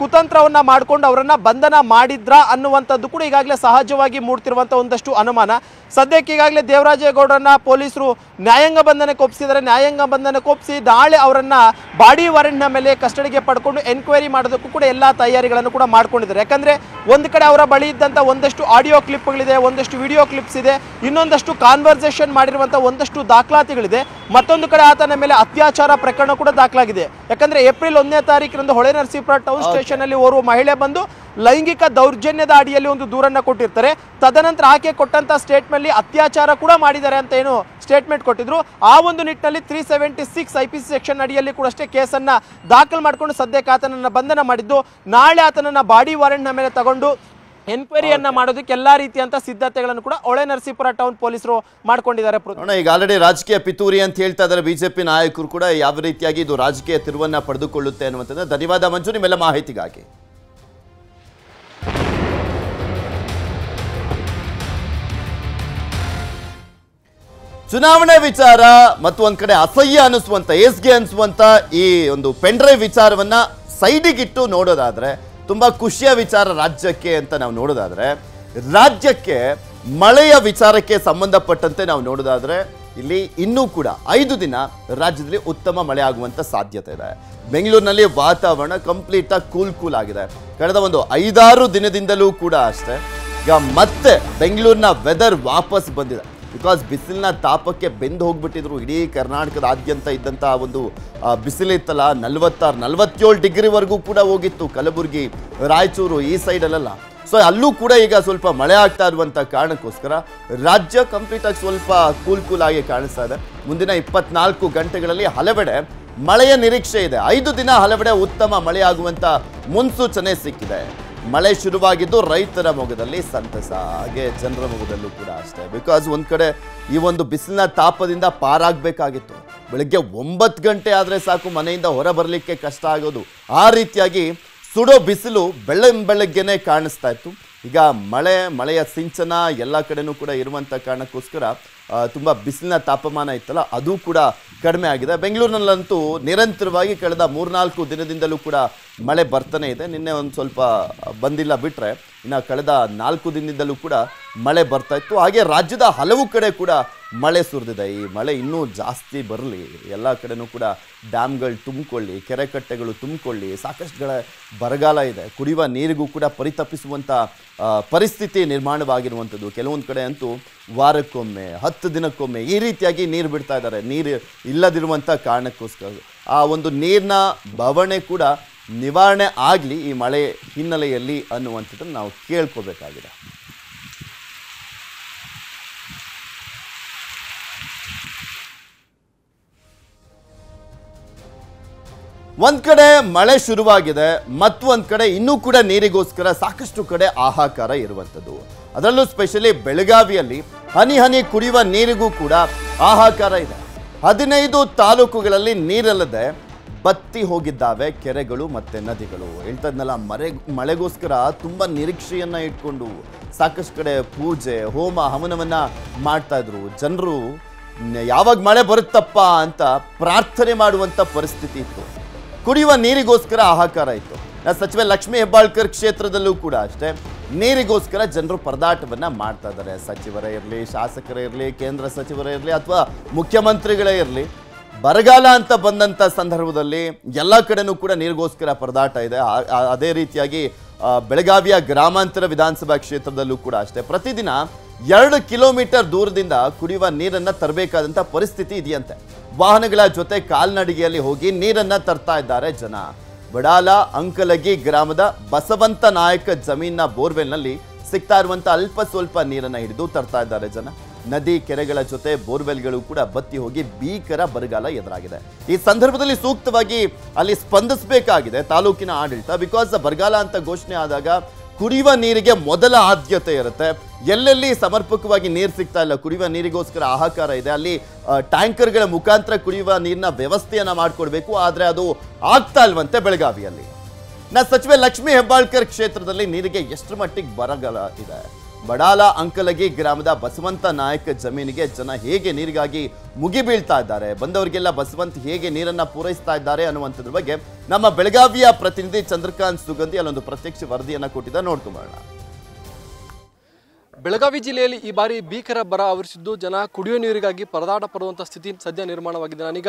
ಕುತಂತ್ರವನ್ನ ಮಾಡಿಕೊಂಡು ಅವರನ್ನು ಬಂಧನ ಮಾಡಿದ್ರ ಅನ್ನುವಂಥದ್ದು ಕೂಡ ಈಗಾಗಲೇ ಸಹಜವಾಗಿ ಮೂಡ್ತಿರುವಂಥ ಒಂದಷ್ಟು ಅನುಮಾನ. ಸದ್ಯಕ್ಕೆ ಈಗಾಗಲೇ ದೇವರಾಜೇಗೌಡರನ್ನ ಪೊಲೀಸರು ನ್ಯಾಯಾಂಗ ಬಂಧನಕ್ಕೆ ಒಪ್ಪಿಸಿದರೆ ನ್ಯಾಯಾಂಗ ಬಂಧನಕ್ಕೆ ಒಪ್ಪಿಸಿ ನಾಳೆ ಅವರನ್ನು ಬಾಡಿ ವಾರೆಂಟ್ನ ಮೇಲೆ ಕಸ್ಟಡಿಗೆ ಪಡ್ಕೊಂಡು ಎನ್ಕ್ವೈರಿ ಮಾಡೋದಕ್ಕೂ ಕೂಡ ಎಲ್ಲ ತಯಾರಿಗಳನ್ನು ಕೂಡ ಮಾಡ್ಕೊಂಡಿದ್ದಾರೆ. ಯಾಕಂದರೆ ಒಂದು ಕಡೆ ಅವರ ಬಳಿ ಇದ್ದಂಥ ಒಂದಷ್ಟು ಆಡಿಯೋ ಕ್ಲಿಪ್ಗಳಿದೆ ಒಂದಷ್ಟು ವಿಡಿಯೋ ಕ್ಲಿಪ್ಸ್ ಇದೆ ಇನ್ನೊಂದಷ್ಟು ಕಾನ್ವರ್ಸೇಷನ್ ಮಾಡಿರುವಂಥ ಒಂದಷ್ಟು ದಾಖಲಾತಿಗಳಿದೆ. ಮತ್ತೊಂದು ಕಡೆ ಆತನ ಮೇಲೆ ಅತ್ಯಾಚಾರ ಪ್ರಕರಣ ಕೂಡ ದಾಖಲಾಗಿದೆ. ಯಾಕಂದರೆ ಏಪ್ರಿಲ್ ಒಂದನೇ ತಾರೀಕಿನಂದು ಹೊಳೆ ನರಸೀಪುರ ಟೌನ್ ಸ್ಟೇಷನಲ್ಲಿ ಓರ್ವ ಮಹಿಳೆ ಬಂದು ಲೈಂಗಿಕ ದೌರ್ಜನ್ಯದ ಅಡಿಯಲ್ಲಿ ಒಂದು ದೂರನ್ನ ಕೊಟ್ಟಿರ್ತಾರೆ. ತದನಂತರ ಆಕೆ ಕೊಟ್ಟಂತ ಸ್ಟೇಟ್ಮೆಂಟ್ ಅತ್ಯಾಚಾರ ಕೂಡ ಮಾಡಿದ್ದಾರೆ ಅಂತ ಏನು ಸ್ಟೇಟ್ಮೆಂಟ್ ಕೊಟ್ಟಿದ್ರು. ಆ ಒಂದು ನಿಟ್ಟಿನಲ್ಲಿ three seventy six I P C section ಅಡಿಯಲ್ಲಿ ಕೂಡ ಅಷ್ಟೇ ಕೇಸನ್ನ ದಾಖಲು ಮಾಡಿಕೊಂಡು ಸದ್ಯಕ್ಕೆ ಆತನನ್ನು ಬಂಧನ ಮಾಡಿದ್ದು. ನಾಳೆ ಆತನನ್ನ ಬಾಡಿ ವಾರೆಂಟ್ನ ಮೇಲೆ ತಗೊಂಡು ಎನ್ಕ್ವೈರಿಯನ್ನ ಮಾಡೋದಕ್ಕೆ ಎಲ್ಲಾ ರೀತಿಯಂತ ಸಿದ್ಧತೆಗಳನ್ನು ಕೂಡ ಹೊಳೆ ನರಸೀಪುರ ಟೌನ್ ಪೊಲೀಸರು ಮಾಡ್ಕೊಂಡಿದ್ದಾರೆ. ಈಗ ಆಲ್ರೆಡಿ ರಾಜಕೀಯ ಪಿತೂರಿ ಅಂತ ಹೇಳ್ತಾ ಇದ್ದಾರೆ ಬಿಜೆಪಿ ನಾಯಕರು ಕೂಡ. ಯಾವ ರೀತಿಯಾಗಿ ಇದು ರಾಜಕೀಯ ತಿರುವನ್ನ ಪಡೆದುಕೊಳ್ಳುತ್ತೆ ಅನ್ನುವಂಥದ್ದು. ಧನ್ಯವಾದ ಮಂಜು ನಿಮ್ಮೆಲ್ಲ ಮಾಹಿತಿಗಾಗಿ. ಚುನಾವಣೆ ವಿಚಾರ ಮತ್ತು ಒಂದ್ ಕಡೆ ಅಸಹ್ಯ ಅನಿಸುವಂತ ಏಸ್ಗೆ ಅನಿಸುವಂತ ಈ ಒಂದು ಪೆಂಡ್ರೈವ್ ವಿಚಾರವನ್ನ ಸೈಡಿಗಿಟ್ಟು ನೋಡೋದಾದ್ರೆ ತುಂಬಾ ಖುಷಿಯ ವಿಚಾರ ರಾಜ್ಯಕ್ಕೆ ಅಂತ ನಾವು ನೋಡೋದಾದ್ರೆ, ರಾಜ್ಯಕ್ಕೆ ಮಳೆಯ ವಿಚಾರಕ್ಕೆ ಸಂಬಂಧಪಟ್ಟಂತೆ ನಾವು ನೋಡೋದಾದ್ರೆ, ಇಲ್ಲಿ ಇನ್ನೂ ಕೂಡ ಐದು ದಿನ ರಾಜ್ಯದಲ್ಲಿ ಉತ್ತಮ ಮಳೆ ಆಗುವಂತ ಸಾಧ್ಯತೆ ಇದೆ. ಬೆಂಗಳೂರಿನಲ್ಲಿ ವಾತಾವರಣ ಕಂಪ್ಲೀಟ್ ಆಗಿ ಕೂಲ್ ಕೂಲ್ ಆಗಿದೆ. ಕಳೆದ ಒಂದು ಐದಾರು ದಿನದಿಂದಲೂ ಕೂಡ ಅಷ್ಟೇ. ಈಗ ಮತ್ತೆ ಬೆಂಗಳೂರಿನ ವೆದರ್ ವಾಪಸ್ ಬಂದಿದೆ. ಬಿಕಾಸ್ ಬಿಸಿಲಿನ ತಾಪಕ್ಕೆ ಬೆಂದು ಹೋಗ್ಬಿಟ್ಟಿದ್ರು ಇಡೀ ಕರ್ನಾಟಕದಾದ್ಯಂತ ಇದ್ದಂಥ ಒಂದು ಬಿಸಿಲಿತ್ತಲ್ಲ ನಲವತ್ತಾರು, ನಲವತ್ತೇಳು ಡಿಗ್ರಿವರೆಗೂ ಕೂಡ ಹೋಗಿತ್ತು ಕಲಬುರಗಿ, ರಾಯಚೂರು ಈ ಸೈಡಲ್ಲೆಲ್ಲ. ಸೊ ಅಲ್ಲೂ ಕೂಡ ಈಗ ಸ್ವಲ್ಪ ಮಳೆ ಆಗ್ತಾ ಇರುವಂಥ ಕಾರಣಕ್ಕೋಸ್ಕರ ರಾಜ್ಯ ಕಂಪ್ಲೀಟ್ ಆಗಿ ಸ್ವಲ್ಪ ಕೂಲ್ ಕೂಲ್ ಆಗಿ ಕಾಣಿಸ್ತಾ ಇದೆ. ಮುಂದಿನ ಇಪ್ಪತ್ನಾಲ್ಕು ಗಂಟೆಗಳಲ್ಲಿ ಹಲವೆಡೆ ಮಳೆಯ ನಿರೀಕ್ಷೆ ಇದೆ. ಐದು ದಿನ ಹಲವೆಡೆ ಉತ್ತಮ ಮಳೆಯಾಗುವಂಥ ಮುನ್ಸೂಚನೆ ಸಿಕ್ಕಿದೆ. ಮಳೆ ಶುರುವಾಗಿದ್ದು ರೈತರ ಮೊಗದಲ್ಲಿ ಸಂತಸ. ಹಾಗೆ ಜನರ ಮೊಗದಲ್ಲೂ ಕೂಡ ಅಷ್ಟೇ. ಬಿಕಾಸ್ ಒಂದು ಕಡೆ ಈ ಒಂದು ಬಿಸಿಲಿನ ತಾಪದಿಂದ ಪಾರಾಗಬೇಕಾಗಿತ್ತು. ಬೆಳಗ್ಗೆ ಒಂಬತ್ತು ಗಂಟೆ ಆದರೆ ಸಾಕು ಮನೆಯಿಂದ ಹೊರ ಬರಲಿಕ್ಕೆ ಕಷ್ಟ ಆಗೋದು. ಆ ರೀತಿಯಾಗಿ ಸುಡೋ ಬಿಸಿಲು ಬೆಳ್ಳ ಬೆಳಗ್ಗೆನೇ ಕಾಣಿಸ್ತಾ ಇತ್ತು. ಈಗ ಮಳೆ, ಮಳೆಯ ಸಿಂಚನ ಎಲ್ಲ ಕಡೆನೂ ಕೂಡ ಇರುವಂಥ ಕಾರಣಕ್ಕೋಸ್ಕರ ತುಂಬ ಬಿಸಿಲಿನ ತಾಪಮಾನ ಇತ್ತಲ್ಲ, ಅದು ಕೂಡ ಕಡಿಮೆ ಆಗಿದೆ. ಬೆಂಗಳೂರಿನಲ್ಲಂತೂ ನಿರಂತರವಾಗಿ ಕಳೆದ ಮೂರ್ನಾಲ್ಕು ದಿನದಿಂದಲೂ ಕೂಡ ಮಳೆ ಬರ್ತಾನೆ ಇದೆ. ನಿನ್ನೆ ಒಂದು ಸ್ವಲ್ಪ ಬಂದಿಲ್ಲ ಬಿಟ್ಟರೆ ಇನ್ನು ಕಳೆದ ನಾಲ್ಕು ದಿನದಿಂದಲೂ ಕೂಡ ಮಳೆ ಬರ್ತಾ ಇತ್ತು. ಹಾಗೆ ರಾಜ್ಯದ ಹಲವು ಕಡೆ ಕೂಡ ಮಳೆ ಸುರಿದಿದೆ. ಈ ಮಳೆ ಇನ್ನೂ ಜಾಸ್ತಿ ಬರಲಿ, ಎಲ್ಲ ಕಡೆನೂ ಕೂಡ ಡ್ಯಾಮ್ಗಳು ತುಂಬಿಕೊಳ್ಳಿ, ಕೆರೆ ಕಟ್ಟೆಗಳು ತುಂಬಿಕೊಳ್ಳಿ, ಸಾಕಷ್ಟುಗಳ ಬರಗಾಲ ಇದೆ. ಕುಡಿಯುವ ನೀರಿಗೂ ಕೂಡ ಪರಿತಪಿಸುವಂಥ ಪರಿಸ್ಥಿತಿ ನಿರ್ಮಾಣವಾಗಿರುವಂಥದ್ದು. ಕೆಲವೊಂದು ಕಡೆ ಅಂತೂ ವಾರಕ್ಕೊಮ್ಮೆ ಹತ್ತು ದಿನಕ್ಕೊಮ್ಮೆ ಈ ರೀತಿಯಾಗಿ ನೀರು ಬಿಡ್ತಾ ಇದ್ದಾರೆ. ನೀರು ಇಲ್ಲದಿರುವಂಥ ಕಾರಣಕ್ಕೋಸ್ಕರ. ಆ ಒಂದು ನೀರಿನ ಬವಣೆ ಕೂಡ ನಿವಾರಣೆ ಆಗಲಿ ಈ ಮಳೆ ಹಿನ್ನೆಲೆಯಲ್ಲಿ ಅನ್ನುವಂಥದ್ದನ್ನು ನಾವು ಕೇಳ್ಕೋಬೇಕಾಗಿದೆ. ಒಂದು ಕಡೆ ಮಳೆ ಶುರುವಾಗಿದೆ, ಮತ್ತೊಂದು ಕಡೆ ಇನ್ನೂ ಕೂಡ ನೀರಿಗೋಸ್ಕರ ಸಾಕಷ್ಟು ಕಡೆ ಆಹಾಕಾರ ಇರುವಂಥದ್ದು. ಅದರಲ್ಲೂ ಸ್ಪೆಷಲಿ ಬೆಳಗಾವಿಯಲ್ಲಿ ಹನಿ ಹನಿ ಕುಡಿಯುವ ನೀರಿಗೂ ಕೂಡ ಹಾಹಾಕಾರ ಇದೆ. ಹದಿನೈದು ತಾಲೂಕುಗಳಲ್ಲಿ ನೀರಲ್ಲದೆ ಬತ್ತಿ ಹೋಗಿದ್ದಾವೆ ಕೆರೆಗಳು ಮತ್ತೆ ನದಿಗಳು. ಹೇಳ್ತಾ ಇದ್ನಲ್ಲ ಮರೆ, ಮಳೆಗೋಸ್ಕರ ತುಂಬ ನಿರೀಕ್ಷೆಯನ್ನ ಇಟ್ಕೊಂಡು ಸಾಕಷ್ಟು ಕಡೆ ಪೂಜೆ, ಹೋಮ, ಹವನವನ್ನ ಮಾಡ್ತಾಯಿದ್ರು. ಜನರು ಯಾವಾಗ ಮಳೆ ಬರುತ್ತಪ್ಪ ಅಂತ ಪ್ರಾರ್ಥನೆ ಮಾಡುವಂತ ಪರಿಸ್ಥಿತಿ ಇತ್ತು. ಕುಡಿಯುವ ನೀರಿಗೋಸ್ಕರ ಹಾಹಾಕಾರ ಇತ್ತು. ಸಚಿವ ಲಕ್ಷ್ಮೀ ಹೆಬ್ಬಾಳ್ಕರ್ ಕ್ಷೇತ್ರದಲ್ಲೂ ಕೂಡ ಅಷ್ಟೇ. ನೀರಿಗೋಸ್ಕರ ಜನರು ಪರದಾಟವನ್ನು ಮಾಡ್ತಾ ಇದ್ದಾರೆ. ಸಚಿವರೇ ಇರಲಿ, ಶಾಸಕರೇ ಇರಲಿ, ಕೇಂದ್ರ ಸಚಿವರೇ ಇರಲಿ ಅಥವಾ ಮುಖ್ಯಮಂತ್ರಿಗಳೇ ಇರಲಿ, ಬರಗಾಲ ಅಂತ ಬಂದಂಥ ಸಂದರ್ಭದಲ್ಲಿ ಎಲ್ಲ ಕಡೆನೂ ಕೂಡ ನೀರಿಗೋಸ್ಕರ ಪರದಾಟ ಇದೆ. ಅದೇ ರೀತಿಯಾಗಿ ಬೆಳಗಾವಿಯ ಗ್ರಾಮಾಂತರ ವಿಧಾನಸಭಾ ಕ್ಷೇತ್ರದಲ್ಲೂ ಕೂಡ ಅಷ್ಟೇ. ಪ್ರತಿದಿನ ಎರಡು ಕಿಲೋಮೀಟರ್ ದೂರದಿಂದ ಕುಡಿಯುವ ನೀರನ್ನ ತರಬೇಕಾದಂಥ ಪರಿಸ್ಥಿತಿ ಇದೆಯಂತೆ. ವಾಹನಗಳ ಜೊತೆ ಕಾಲ್ನಡಿಗೆಯಲ್ಲಿ ಹೋಗಿ ನೀರನ್ನ ತರ್ತಾ ಇದ್ದಾರೆ ಜನ. ಬಡಾಲ ಅಂಕಲಗಿ ಗ್ರಾಮದ ಬಸವಂತ ನಾಯಕ ಜಮೀನ ಬೋರ್ವೆಲ್ನಲ್ಲಿ ಸಿಗ್ತಾ ಇರುವಂತ ಅಲ್ಪ ಸ್ವಲ್ಪ ನೀರನ್ನ ಹಿಡಿದು ತರ್ತಾ ಇದ್ದಾರೆ ಜನ. ನದಿ ಕೆರೆಗಳ ಜೊತೆ ಬೋರ್ವೆಲ್ಗಳು ಕೂಡ ಬತ್ತಿ ಹೋಗಿ ಭೀಕರ ಬರಗಾಲ ಎದುರಾಗಿದೆ. ಈ ಸಂದರ್ಭದಲ್ಲಿ ಸೂಕ್ತವಾಗಿ ಅಲ್ಲಿ ಸ್ಪಂದಿಸಬೇಕಾಗಿದೆ ತಾಲೂಕಿನ ಆಡಳಿತ. ಬಿಕಾಸ್ ಬರಗಾಲ ಅಂತ ಘೋಷಣೆ ಆದಾಗ ಕುಡಿಯುವ ನೀರಿಗೆ ಮೊದಲ ಆದ್ಯತೆ ಇರುತ್ತೆ. ಎಲ್ಲೆಲ್ಲಿ ಸಮರ್ಪಕವಾಗಿ ನೀರು ಸಿಗ್ತಾ ಇಲ್ಲ, ಕುಡಿಯುವ ನೀರಿಗೋಸ್ಕರ ಆಹಾಕಾರ ಇದೆ, ಅಲ್ಲಿ ಟ್ಯಾಂಕರ್ಗಳ ಮುಖಾಂತರ ಕುಡಿಯುವ ನೀರಿನ ವ್ಯವಸ್ಥೆಯನ್ನು ಮಾಡಿಕೊಡ್ಬೇಕು, ಆದರೆ ಅದು ಆಗ್ತಾ ಇಲ್ವಂತೆ ಬೆಳಗಾವಿಯಲ್ಲಿ. ನಾ, ಸಚಿವೆ ಲಕ್ಷ್ಮೀ ಹೆಬ್ಬಾಳ್ಕರ್ ಕ್ಷೇತ್ರದಲ್ಲಿ ನೀರಿಗೆ ಎಷ್ಟು ಮಟ್ಟಿಗೆ ಬರಗಾಲ ಇದೆ? ಬಡಾಲ ಅಂಕಲಗಿ ಗ್ರಾಮದ ಬಸವಂತ ನಾಯಕ ಜಮೀನಿಗೆ ಜನ ಹೇಗೆ ನೀರಿಗಾಗಿ ಮುಗಿಬೀಳ್ತಾ ಇದ್ದಾರೆ? ಬಂದವರಿಗೆಲ್ಲ ಬಸವಂತ್ ಹೇಗೆ ನೀರನ್ನ ಪೂರೈಸ್ತಾ ಇದ್ದಾರೆ ಅನ್ನುವಂಥದ್ರ ಬಗ್ಗೆ ನಮ್ಮ ಬೆಳಗಾವಿಯ ಪ್ರತಿನಿಧಿ ಚಂದ್ರಕಾಂತ್ ಸುಗಂಧಿ ಅಲ್ಲೊಂದು ಪ್ರತ್ಯಕ್ಷ ವರದಿಯನ್ನು ಕೊಟ್ಟಿದ್ದ ನೋಡ್ಕೊಂಬರೋಣ. ಬೆಳಗಾವಿ ಜಿಲ್ಲೆಯಲ್ಲಿ ಈ ಬಾರಿ ಭೀಕರ ಬರ ಆವರಿಸಿದ್ದು ಜನ ಕುಡಿಯುವ ನೀರಿಗಾಗಿ ಪರದಾಟ ಪಡುವಂಥ ಸ್ಥಿತಿ ಸದ್ಯ ನಿರ್ಮಾಣವಾಗಿದೆ. ನಾನೀಗ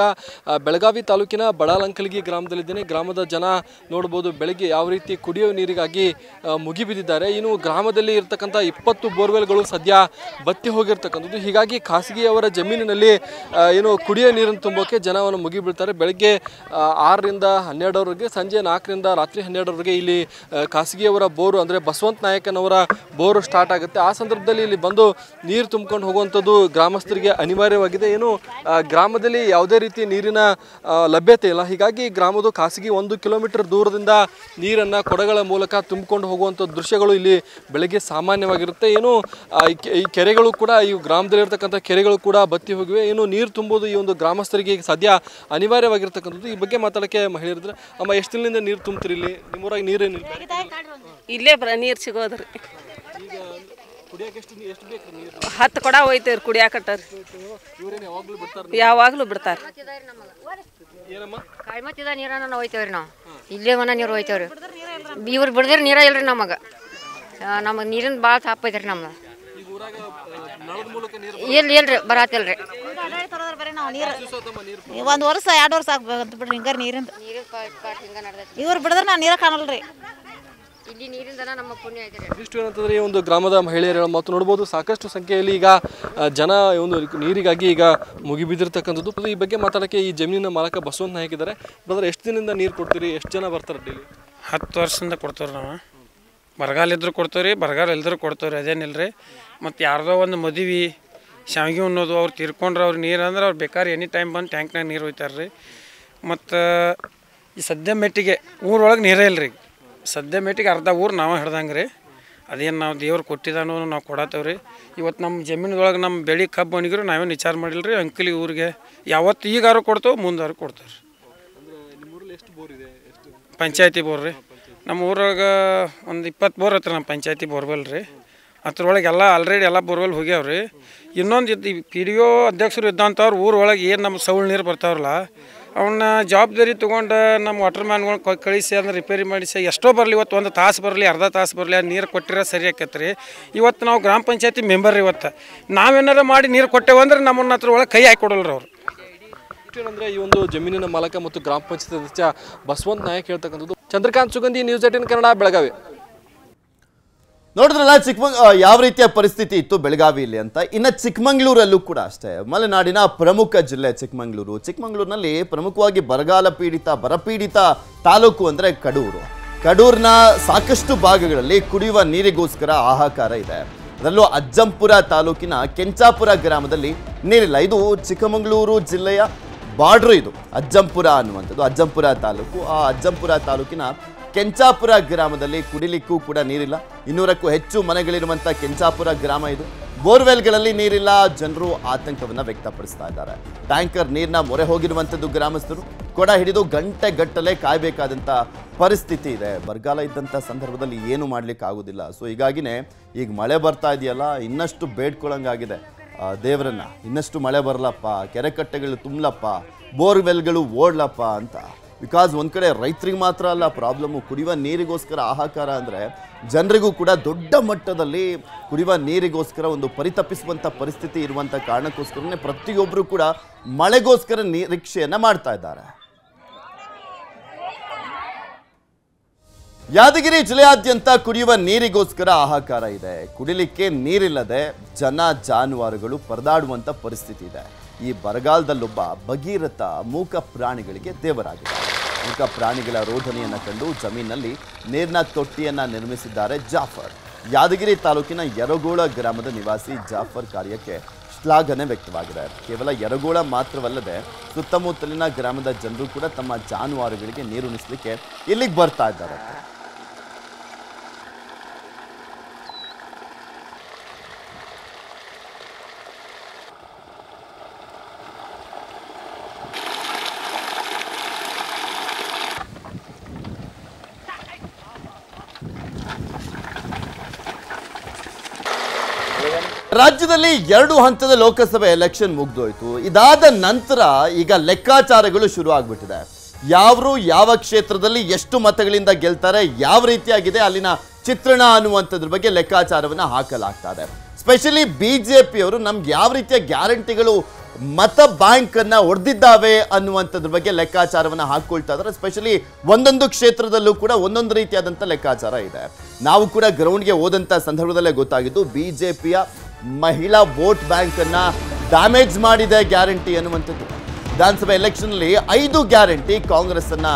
ಬೆಳಗಾವಿ ತಾಲೂಕಿನ ಬಡಾಲಂಕಲ್ಗಿ ಗ್ರಾಮದಲ್ಲಿದ್ದೇನೆ. ಗ್ರಾಮದ ಜನ ನೋಡ್ಬೋದು ಬೆಳಗ್ಗೆ ಯಾವ ರೀತಿ ಕುಡಿಯುವ ನೀರಿಗಾಗಿ ಮುಗಿಬಿದ್ದಿದ್ದಾರೆ. ಇನ್ನು ಗ್ರಾಮದಲ್ಲಿ ಇರತಕ್ಕಂಥ ಇಪ್ಪತ್ತು ಬೋರ್ವೆಲ್ಗಳು ಸದ್ಯ ಬತ್ತಿ ಹೋಗಿರ್ತಕ್ಕಂಥದ್ದು. ಹೀಗಾಗಿ ಖಾಸಗಿಯವರ ಜಮೀನಿನಲ್ಲಿ ಏನು ಕುಡಿಯೋ ನೀರನ್ನು ತುಂಬೋಕೆ ಜನವನ್ನು ಮುಗಿಬಿಡ್ತಾರೆ. ಬೆಳಗ್ಗೆ ಆರರಿಂದ ಹನ್ನೆರಡರವರೆಗೆ ಸಂಜೆ ನಾಲ್ಕರಿಂದ ರಾತ್ರಿ ಹನ್ನೆರಡರವರೆಗೆ ಇಲ್ಲಿ ಖಾಸಗಿಯವರ ಬೋರು ಅಂದರೆ ಬಸವಂತ ನಾಯಕನವರ ಬೋರು ಸ್ಟಾರ್ಟ್ ಆಗುತ್ತೆ. ಆ ಸಂದರ್ಭದಲ್ಲಿ ಇಲ್ಲಿ ಬಂದು ನೀರು ತುಂಬಿಕೊಂಡು ಹೋಗುವಂಥದ್ದು ಗ್ರಾಮಸ್ಥರಿಗೆ ಅನಿವಾರ್ಯವಾಗಿದೆ. ಏನು ಗ್ರಾಮದಲ್ಲಿ ಯಾವುದೇ ರೀತಿ ನೀರಿನ ಲಭ್ಯತೆ ಇಲ್ಲ. ಹೀಗಾಗಿ ಗ್ರಾಮದ ಖಾಸಗಿ ಒಂದು ಕಿಲೋಮೀಟರ್ ದೂರದಿಂದ ನೀರನ್ನು ಕೊಡಗಳ ಮೂಲಕ ತುಂಬಿಕೊಂಡು ಹೋಗುವಂಥ ದೃಶ್ಯಗಳು ಇಲ್ಲಿ ಬೆಳಗ್ಗೆ ಸಾಮಾನ್ಯವಾಗಿರುತ್ತೆ. ಏನು ಈ ಕೆರೆಗಳು ಕೂಡ, ಈ ಗ್ರಾಮದಲ್ಲಿರ್ತಕ್ಕಂಥ ಕೆರೆಗಳು ಕೂಡ ಬತ್ತಿ ಹೋಗಿವೆ. ಏನು, ನೀರು ತುಂಬೋದು ಈ ಒಂದು ಗ್ರಾಮಸ್ಥರಿಗೆ ಸದ್ಯ ಅನಿವಾರ್ಯವಾಗಿರ್ತಕ್ಕಂಥದ್ದು. ಈ ಬಗ್ಗೆ ಮಾತಾಡೋಕ್ಕೆ ಮಹಿಳೆಯರಿದ್ರೆ, ಅಮ್ಮ, ಎಷ್ಟು ದಿನದಿಂದ ನೀರು ತುಂಬ್ತಿರಿ ಇಲ್ಲಿ? ನಿಮ್ಮೂರಾಗ ನೀರೇನಿಲ್ಲ? ಇಲ್ಲೇ ನೀರು ಸಿಗೋದ್ರಿ ಕುಡಿಯಕ್ಕೆ ಎಷ್ಟು ನೀ- ಎಷ್ಟು ಬೇಕು ನೀರು ಹತ್ತು ಕೊಡ ಹೋಯ್ತೇವ್ರಿ ಕುಡಿಯಾಕಟ್ಟಾರ ಯಾವಾಗ್ಲೂ ಯಾವಾಗಲೂ ಬಿಡ್ತಾರೆ ಯಾವಾಗಲೂ ಬಿಡ್ತಾರ. ಏನಮ್ಮ? ಕಾಯ್ಮತ್ತಿದ ನೀರನ್ನ ನಾವು ಹೋಯ್ತೇವ್ರಿ ನಾವು. ಇಲ್ಲೇ ಮನ ನೀರು ಹೋಯ್ತೇವ್ರಿ. ಇವ್ರು ಬಿಡದ್ರ ನೀರ ಇಲ್ರಿ ನಮಗೆ. ನಮಗೆ ನೀರಿನ ಭಾಳ ತಾಪ ಐತ್ರಿ ನಮ್ದು. ಈಗ ಊರಾಗ ನಳದ ಮೂಲಕ ನೀರು ಇಲ್ಲ ಇಲ್ರಿ ಬರಾತಿಲ್ರಿ ಒಂದು ವರ್ಷ ಎರಡು ವರ್ಷ ಆಗ್ಬೇಕಂತ ಬಿಡ್ರಿ ಹಿಂಗಾರ ನೀರಿಂದ. ಇವ್ರು ಬಿಡಿದ್ರೆ ನಾ ನೀರ ಕಾಣಲ್ರಿ. ಇಲ್ಲಿ ನೀರಿಂದನ ನಮ್ಮ ಪುಣ್ಯ ಏನಂತಂದ್ರೆ ಈ ಒಂದು ಗ್ರಾಮದ ಮಹಿಳೆಯರ ಮತ್ತು ನೋಡ್ಬೋದು. ಸಾಕಷ್ಟು ಸಂಖ್ಯೆಯಲ್ಲಿ ಈಗ ಜನ ಈ ಒಂದು ನೀರಿಗಾಗಿ ಈಗ ಮುಗಿಬಿದ್ದಿರ್ತಕ್ಕಂಥದ್ದು ಅದು ಈ ಬಗ್ಗೆ ಮಾತಾಡೋಕ್ಕೆ ಈ ಜಮೀನಿನ ಮಾಲಕ ಬಸವಂತ ನಾಯಕ್ ಇದ್ದಾರೆ. ಬ್ರದರ್ ಎಷ್ಟು ದಿನದಿಂದ ನೀರು ಕೊಡ್ತೀರಿ? ಎಷ್ಟು ಜನ ಬರ್ತಾರೆ ಡೈಲಿ? ಹತ್ತು ವರ್ಷದಿಂದ ಕೊಡ್ತಾರೆ ನಾವು. ಬರಗಾಲ ಇದ್ರೂ ಕೊಡ್ತೇವ್ರಿ ಬರಗಾಲ ಇಲ್ದ್ರೂ ಕೊಡ್ತೇವ್ರಿ ಅದೇನಿಲ್ಲ ರೀ ಮತ್ತು ಯಾರ್ದೋ ಒಂದು ಮದುವೆ ಶಾವಿಗೆ ಉಣ್ಣೋದು ಅವ್ರು ತೀರ್ಕೊಂಡ್ರೆ ಅವ್ರು ನೀರು ಅಂದ್ರೆ ಅವ್ರು ಬೇಕಾದ್ರೆ ಎನಿ ಟೈಮ್ ಬಂದು ಟ್ಯಾಂಕ್ನಾಗ ನೀರು ಹೋಯ್ತಾರ್ರಿ. ರೀ ಮತ್ತು ಈ ಸದ್ಯ ಮೆಟ್ಟಿಗೆ ಊರೊಳಗೆ ನೀರೇ ಇಲ್ಲ ರೀ ಸದ್ಯ ಮೇಟಿಗೆ ಅರ್ಧ ಊರು ನಾವೇ ಹಿಡ್ದಂಗೆ ರೀ. ಅದೇನು ನಾವು ದೇವ್ರು ಕೊಟ್ಟಿದ್ದಾನೋ ನಾವು ಕೊಡತ್ತೇವೆ ರೀ. ಇವತ್ತು ನಮ್ಮ ಜಮೀನದೊಳಗೆ ನಮ್ಮ ಬೆಳೆ ಕಬ್ಬು ಒಣಗಿರು ನಾವೇನು ವಿಚಾರ ಮಾಡಿಲ್ಲ ರೀ. ಅಂಕಲಿ ಊರಿಗೆ ಯಾವತ್ತು ಈಗಾರು ಕೊಡ್ತೇವೆ, ಮುಂದಾರು ಕೊಡ್ತೇವೆ ರೀ. ಪಂಚಾಯತಿ ಬೋರ್ ರೀ. ನಮ್ಮ ಊರಾಗ ಒಂದು ಇಪ್ಪತ್ತು ಬೋರ್ ಹತ್ರ ನಮ್ಮ ಪಂಚಾಯತಿ ಬೋರ್ವೆಲ್ ರೀ. ಅದ್ರೊಳಗೆ ಎಲ್ಲ ಆಲ್ರೆಡಿ ಎಲ್ಲ ಬೋರ್ವೆಲ್ ಹೋಗ್ಯಾವ ರೀ. ಇನ್ನೊಂದು ಇದ್ದು ಪಿ ಡಿ ಒ ಅಧ್ಯಕ್ಷರು ಇದ್ದಂಥವ್ರು ಊರೊಳಗೆ ಏನು ನಮ್ಮ ಸೌಳು ನೀರು ಬರ್ತಾವ್ರಲ್ಲ ಅವನ್ನ ಜವಾಬ್ದಾರಿ ತೊಗೊಂಡು ನಮ್ಮ ವಾಟರ್ ಮ್ಯಾನ್ಗಳು ಕಳಿಸಿ ಅದನ್ನ ರಿಪೇರಿ ಮಾಡಿಸಿ, ಎಷ್ಟೋ ಬರಲಿ, ಇವತ್ತು ಒಂದು ತಾಸು ಬರಲಿ, ಅರ್ಧ ತಾಸು ಬರಲಿ ಅದು ನೀರು ಕೊಟ್ಟಿರೋ ಸರಿ ಆಕೈತೆ ರೀ ಇವತ್ತು ನಾವು ಗ್ರಾಮ ಪಂಚಾಯತಿ ಮೆಂಬರ್ ಇವತ್ತು. ನಾವೇನಾರ ಮಾಡಿ ನೀರು ಕೊಟ್ಟೆವು ಅಂದ್ರೆ ನಮ್ಮನ್ನ ಹತ್ರ ಒಳಗೆ ಕೈ ಹಾಕಿ ಕೊಡಲ್ರಿ ಅವ್ರು. ಏನಂದ್ರೆ ಈ ಒಂದು ಜಮೀನಿನ ಮಾಲಕ ಮತ್ತು ಗ್ರಾಮ ಪಂಚಾಯತ್ ಸದಸ್ಯ ಬಸವಂತ ನಾಯಕ್ ಹೇಳ್ತಕ್ಕಂಥದ್ದು. Chandrakant Sugandhi news eighteen Kannada, Belagavi. ನೋಡಿದ್ರಲ್ಲ ಚಿಕ್ಕಮಂಗ್ ಯಾವ ರೀತಿಯ ಪರಿಸ್ಥಿತಿ ಇತ್ತು ಬೆಳಗಾವಿಯಲ್ಲಿ ಅಂತ? ಇನ್ನು ಚಿಕ್ಕಮಂಗ್ಳೂರಲ್ಲೂ ಕೂಡ ಅಷ್ಟೇ. ಮಲೆನಾಡಿನ ಪ್ರಮುಖ ಜಿಲ್ಲೆ ಚಿಕ್ಕಮಂಗ್ಳೂರು ಚಿಕ್ಕಮಂಗ್ಳೂರಿನಲ್ಲಿ ಪ್ರಮುಖವಾಗಿ ಬರಗಾಲ ಪೀಡಿತ, ಬರಪೀಡಿತ ತಾಲೂಕು ಅಂದರೆ ಕಡೂರು. ಕಡೂರಿನ ಸಾಕಷ್ಟು ಭಾಗಗಳಲ್ಲಿ ಕುಡಿಯುವ ನೀರಿಗೋಸ್ಕರ ಹಾಹಾಕಾರ ಇದೆ. ಅದರಲ್ಲೂ ಅಜ್ಜಂಪುರ ತಾಲೂಕಿನ ಕೆಂಚಾಪುರ ಗ್ರಾಮದಲ್ಲಿ ನೀರಿಲ್ಲ. ಇದು ಚಿಕ್ಕಮಂಗ್ಳೂರು ಜಿಲ್ಲೆಯ ಬಾರ್ಡ್ರು ಇದು. ಅಜ್ಜಂಪುರ ಅನ್ನುವಂಥದ್ದು. ಅಜ್ಜಂಪುರ ತಾಲೂಕು. ಆ ಅಜ್ಜಂಪುರ ತಾಲೂಕಿನ ಕೆಂಚಾಪುರ ಗ್ರಾಮದಲ್ಲಿ ಕುಡಿಲಿಕ್ಕೂ ಕೂಡ ನೀರಿಲ್ಲ. ಇನ್ನೂರಕ್ಕೂ ಹೆಚ್ಚು ಮನೆಗಳಿರುವಂಥ ಕೆಂಚಾಪುರ ಗ್ರಾಮ ಇದು. ಬೋರ್ವೆಲ್ಗಳಲ್ಲಿ ನೀರಿಲ್ಲ, ಜನರು ಆತಂಕವನ್ನು ವ್ಯಕ್ತಪಡಿಸ್ತಾ ಇದ್ದಾರೆ. ಟ್ಯಾಂಕರ್ ನೀರಿನ ಮೊರೆ ಹೋಗಿರುವಂಥದ್ದು ಗ್ರಾಮಸ್ಥರು. ಕೊಡ ಹಿಡಿದು ಗಂಟೆ ಗಟ್ಟಲೆ ಕಾಯಬೇಕಾದಂಥ ಪರಿಸ್ಥಿತಿ ಇದೆ. ಬರಗಾಲ ಇದ್ದಂಥ ಸಂದರ್ಭದಲ್ಲಿ ಏನು ಮಾಡ್ಲಿಕ್ಕೆ ಆಗೋದಿಲ್ಲ. ಸೊ ಹೀಗಾಗಿನೇ ಈಗ ಮಳೆ ಬರ್ತಾ ಇದೆಯಲ್ಲ, ಇನ್ನಷ್ಟು ಬೇಡ್ಕೊಳ್ಳಂಗಾಗಿದೆ ದೇವರನ್ನ, ಇನ್ನಷ್ಟು ಮಳೆ ಬರಲಪ್ಪ ಕೆರೆಕಟ್ಟೆಗಳು ತುಂಬಲಪ್ಪ, ಬೋರ್ವೆಲ್ಗಳು ಓಡ್ಲಪ್ಪ ಅಂತ. ಬಿಕಾಸ್ ಒಂದು ಕಡೆ ರೈತರಿಗೆ ಮಾತ್ರ ಅಲ್ಲ ಪ್ರಾಬ್ಲಮ್ಮು ಕುಡಿಯುವ ನೀರಿಗೋಸ್ಕರ ಆಹಾಕಾರ ಅಂದರೆ ಜನರಿಗೂ ಕೂಡ ದೊಡ್ಡ ಮಟ್ಟದಲ್ಲಿ ಕುಡಿಯುವ ನೀರಿಗೋಸ್ಕರ ಒಂದು ಪರಿತಪಿಸುವಂಥ ಪರಿಸ್ಥಿತಿ ಇರುವಂಥ ಕಾರಣಕ್ಕೋಸ್ಕರನೇ ಪ್ರತಿಯೊಬ್ಬರು ಕೂಡ ಮಳೆಗೋಸ್ಕರ ನಿರೀಕ್ಷೆಯನ್ನು ಮಾಡ್ತಾ ಇದ್ದಾರೆ. ಯಾದಗಿರಿ ಜಿಲ್ಲೆಯಾದ್ಯಂತ ಕುಡಿಯುವ ನೀರಿಗೋಸ್ಕರ ಆಹಾಕಾರ ಇದೆ. ಕುಡಿಲಿಕ್ಕೆ ನೀರಿಲ್ಲದೆ ಜನ ಜಾನುವಾರುಗಳು ಪರದಾಡುವಂಥ ಪರಿಸ್ಥಿತಿ ಇದೆ. ಈ ಬರಗಾಲದಲ್ಲೊಬ್ಬ ಭಗೀರಥ ಮೂಕ ಪ್ರಾಣಿಗಳಿಗೆ ದೇವರಾಗಿದೆ ಮೂಕ ಪ್ರಾಣಿಗಳ ರೋಧನೆಯನ್ನು ಕಂಡು ಜಮೀನಲ್ಲಿ ನೀರಿನ ತೊಟ್ಟಿಯನ್ನು ನಿರ್ಮಿಸಿದ್ದಾರೆ ಜಾಫರ್. ಯಾದಗಿರಿ ತಾಲೂಕಿನ ಯರಗೋಳ ಗ್ರಾಮದ ನಿವಾಸಿ ಜಾಫರ್ ಕಾರ್ಯಕ್ಕೆ ಶ್ಲಾಘನೆ ವ್ಯಕ್ತವಾಗಿದೆ. ಕೇವಲ ಯರಗೋಳ ಮಾತ್ರವಲ್ಲದೆ ಸುತ್ತಮುತ್ತಲಿನ ಗ್ರಾಮದ ಜನರು ಕೂಡ ತಮ್ಮ ಜಾನುವಾರುಗಳಿಗೆ ನೀರುಣಿಸಲಿಕ್ಕೆ ಇಲ್ಲಿಗೆ ಬರ್ತಾ ಇದ್ದಾರೆ. ರಾಜ್ಯದಲ್ಲಿ ಎರಡು ಹಂತದ ಲೋಕಸಭೆ ಎಲೆಕ್ಷನ್ ಮುಗ್ದೋಯ್ತು. ಇದಾದ ನಂತರ ಈಗ ಲೆಕ್ಕಾಚಾರಗಳು ಶುರು ಆಗ್ಬಿಟ್ಟಿದೆ ಯಾರು ಯಾವ ಕ್ಷೇತ್ರದಲ್ಲಿ ಎಷ್ಟು ಮತಗಳಿಂದ ಗೆಲ್ತಾರೆ, ಯಾವ ರೀತಿಯಾಗಿದೆ ಅಲ್ಲಿನ ಚಿತ್ರಣ ಅನ್ನುವಂಥದ್ರ ಬಗ್ಗೆ ಲೆಕ್ಕಾಚಾರವನ್ನ ಹಾಕಲಾಗ್ತಾ ಇದೆ ಸ್ಪೆಷಲಿ ಬಿಜೆಪಿಯವರು ನಮ್ಗೆ ಯಾವ ರೀತಿಯ ಗ್ಯಾರಂಟಿಗಳು ಮತ ಬ್ಯಾಂಕ್ ಅನ್ನ ಒಡೆದಿದ್ದಾವೆ ಅನ್ನುವಂಥದ್ರ ಬಗ್ಗೆ ಲೆಕ್ಕಾಚಾರವನ್ನ ಹಾಕೊಳ್ತಾ ಇದ್ದಾರೆ. ಸ್ಪೆಷಲಿ ಒಂದೊಂದು ಕ್ಷೇತ್ರದಲ್ಲೂ ಕೂಡ ಒಂದೊಂದು ರೀತಿಯಾದಂಥ ಲೆಕ್ಕಾಚಾರ ಇದೆ. ನಾವು ಕೂಡ ಗ್ರೌಂಡ್ಗೆ ಹೋದಂಥ ಸಂದರ್ಭದಲ್ಲೇ ಗೊತ್ತಾಗಿದ್ದು, ಬಿಜೆಪಿಯ ಮಹಿಳಾ ವೋಟ್ ಬ್ಯಾಂಕ್ ಅನ್ನ ಡ್ಯಾಮೇಜ್ ಮಾಡಿದೆ ಗ್ಯಾರಂಟಿ ಅನ್ನುವಂಥದ್ದು. ವಿಧಾನಸಭೆ ಎಲೆಕ್ಷನ್ ಅಲ್ಲಿ ಐದು ಗ್ಯಾರಂಟಿ ಕಾಂಗ್ರೆಸ್ ಅನ್ನ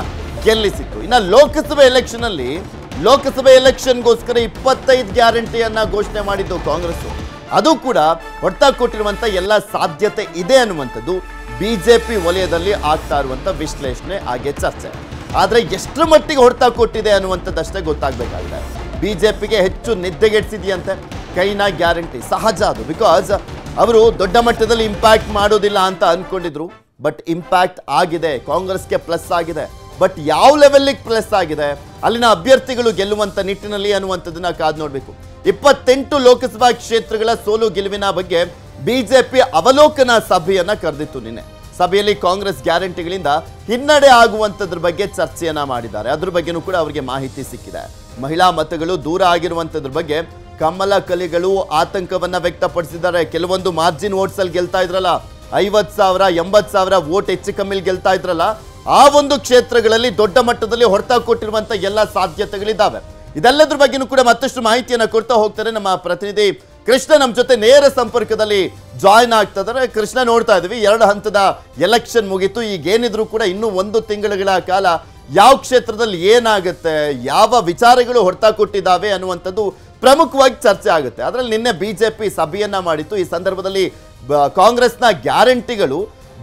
ಗೆಲ್ಲಿಸಿತ್ತು. ಇನ್ನು ಲೋಕಸಭೆ ಎಲೆಕ್ಷನ್ ಅಲ್ಲಿ ಲೋಕಸಭೆ ಎಲೆಕ್ಷನ್ಗೋಸ್ಕರ ಇಪ್ಪತ್ತೈದು ಗ್ಯಾರಂಟಿಯನ್ನ ಘೋಷಣೆ ಮಾಡಿದ್ದು ಕಾಂಗ್ರೆಸ್ ಅದು ಕೂಡ ಹೊಡ್ತಾ ಕೊಟ್ಟಿರುವಂತ ಎಲ್ಲ ಸಾಧ್ಯತೆ ಇದೆ ಅನ್ನುವಂಥದ್ದು ಬಿಜೆಪಿ ವಲಯದಲ್ಲಿ ಆಗ್ತಾ ಇರುವಂತ ವಿಶ್ಲೇಷಣೆ ಹಾಗೆ ಚರ್ಚೆ. ಆದರೆ ಎಷ್ಟರ ಮಟ್ಟಿಗೆ ಹೊಡ್ತಾ ಕೊಟ್ಟಿದೆ ಅನ್ನುವಂಥದ್ದಷ್ಟೇ ಗೊತ್ತಾಗಬೇಕಾಗಿದೆ. ಬಿಜೆಪಿಗೆ ಹೆಚ್ಚು ನಿದ್ದೆಗೆಡ್ಸಿದೆಯಂತೆ ಕೈನ ಗ್ಯಾರಂಟಿ ಸಹಜ ಅದು. ಬಿಕಾಸ್ ಅವರು ದೊಡ್ಡ ಮಟ್ಟದಲ್ಲಿ ಇಂಪ್ಯಾಕ್ಟ್ ಮಾಡೋದಿಲ್ಲ ಅಂತ ಅಂದ್ಕೊಂಡಿದ್ರು ಬಟ್ ಇಂಪ್ಯಾಕ್ಟ್ ಆಗಿದೆ. ಕಾಂಗ್ರೆಸ್ಗೆ ಪ್ಲಸ್ ಆಗಿದೆ. ಬಟ್ ಯಾವ ಲೆವೆಲ್ಗೆ ಪ್ಲಸ್ ಆಗಿದೆ? ಅಲ್ಲಿನ ಅಭ್ಯರ್ಥಿಗಳು ಗೆಲ್ಲುವಂತ ನಿಟ್ಟಿನಲ್ಲಿ ಅನ್ನುವಂಥದ್ದನ್ನ ಕಾದು ನೋಡಬೇಕು. ಇಪ್ಪತ್ತೆಂಟು ಲೋಕಸಭಾ ಕ್ಷೇತ್ರಗಳ ಸೋಲು ಗೆಲುವಿನ ಬಗ್ಗೆ ಬಿಜೆಪಿ ಅವಲೋಕನ ಸಭೆಯನ್ನ ಕರೆದಿತ್ತು ನಿನ್ನೆ. ಸಭೆಯಲ್ಲಿ ಕಾಂಗ್ರೆಸ್ ಗ್ಯಾರಂಟಿಗಳಿಂದ ಹಿನ್ನಡೆ ಆಗುವಂಥದ್ರ ಬಗ್ಗೆ ಚರ್ಚೆಯನ್ನ ಮಾಡಿದ್ದಾರೆ. ಅದ್ರ ಬಗ್ಗೆನೂ ಕೂಡ ಅವರಿಗೆ ಮಾಹಿತಿ ಸಿಕ್ಕಿದೆ. ಮಹಿಳಾ ಮತಗಳು ದೂರ ಆಗಿರುವಂಥದ್ರ ಬಗ್ಗೆ ಕಮಲ ಕಲಿಗಳು ಆತಂಕವನ್ನ ವ್ಯಕ್ತಪಡಿಸಿದ್ದಾರೆ. ಕೆಲವೊಂದು ಮಾರ್ಜಿನ್ ವೋಟ್ಸ್ ಅಲ್ಲಿ ಗೆಲ್ತಾ ಇದ್ರಲ್ಲ ಐವತ್ ಸಾವಿರ, ಎಂಬತ್ತು ಸಾವಿರ ವೋಟ್ ಹೆಚ್ಚು ಕಮ್ಮಿಲಿ ಗೆಲ್ತಾ ಇದ್ರಲ್ಲ, ಆ ಒಂದು ಕ್ಷೇತ್ರಗಳಲ್ಲಿ ದೊಡ್ಡ ಮಟ್ಟದಲ್ಲಿ ಹೊರತ ಕೊಟ್ಟಿರುವಂಥ ಎಲ್ಲ ಸಾಧ್ಯತೆಗಳಿದ್ದಾವೆ. ಇದೆಲ್ಲದ್ರ ಬಗ್ಗೆನೂ ಕೂಡ ಮತ್ತಷ್ಟು ಮಾಹಿತಿಯನ್ನ ಕೊಡ್ತಾ ಹೋಗ್ತಾರೆ ನಮ್ಮ ಪ್ರತಿನಿಧಿ ಕೃಷ್ಣ. ನಮ್ಮ ಜೊತೆ ನೇರ ಸಂಪರ್ಕದಲ್ಲಿ ಜಾಯ್ನ್ ಆಗ್ತಾ ಕೃಷ್ಣ ನೋಡ್ತಾ ಇದ್ವಿ ಎರಡು ಹಂತದ ಎಲೆಕ್ಷನ್ ಮುಗೀತು. ಈಗ ಏನಿದ್ರು ಕೂಡ ಇನ್ನೂ ಒಂದು ತಿಂಗಳುಗಳ ಕಾಲ ಯಾವ ಕ್ಷೇತ್ರದಲ್ಲಿ ಏನಾಗುತ್ತೆ, ಯಾವ ವಿಚಾರಗಳು ಹೊರತಾ ಕೊಟ್ಟಿದ್ದಾವೆ ಅನ್ನುವಂಥದ್ದು ಪ್ರಮುಖವಾಗಿ ಚರ್ಚೆ ಆಗುತ್ತೆ. ಅದರಲ್ಲಿ ನಿನ್ನೆ ಬಿ ಜೆ ಪಿ ಸಭೆಯನ್ನ ಮಾಡಿತ್ತು. ಈ ಸಂದರ್ಭದಲ್ಲಿ ಕಾಂಗ್ರೆಸ್ನ ಗ್ಯಾರಂಟಿಗಳು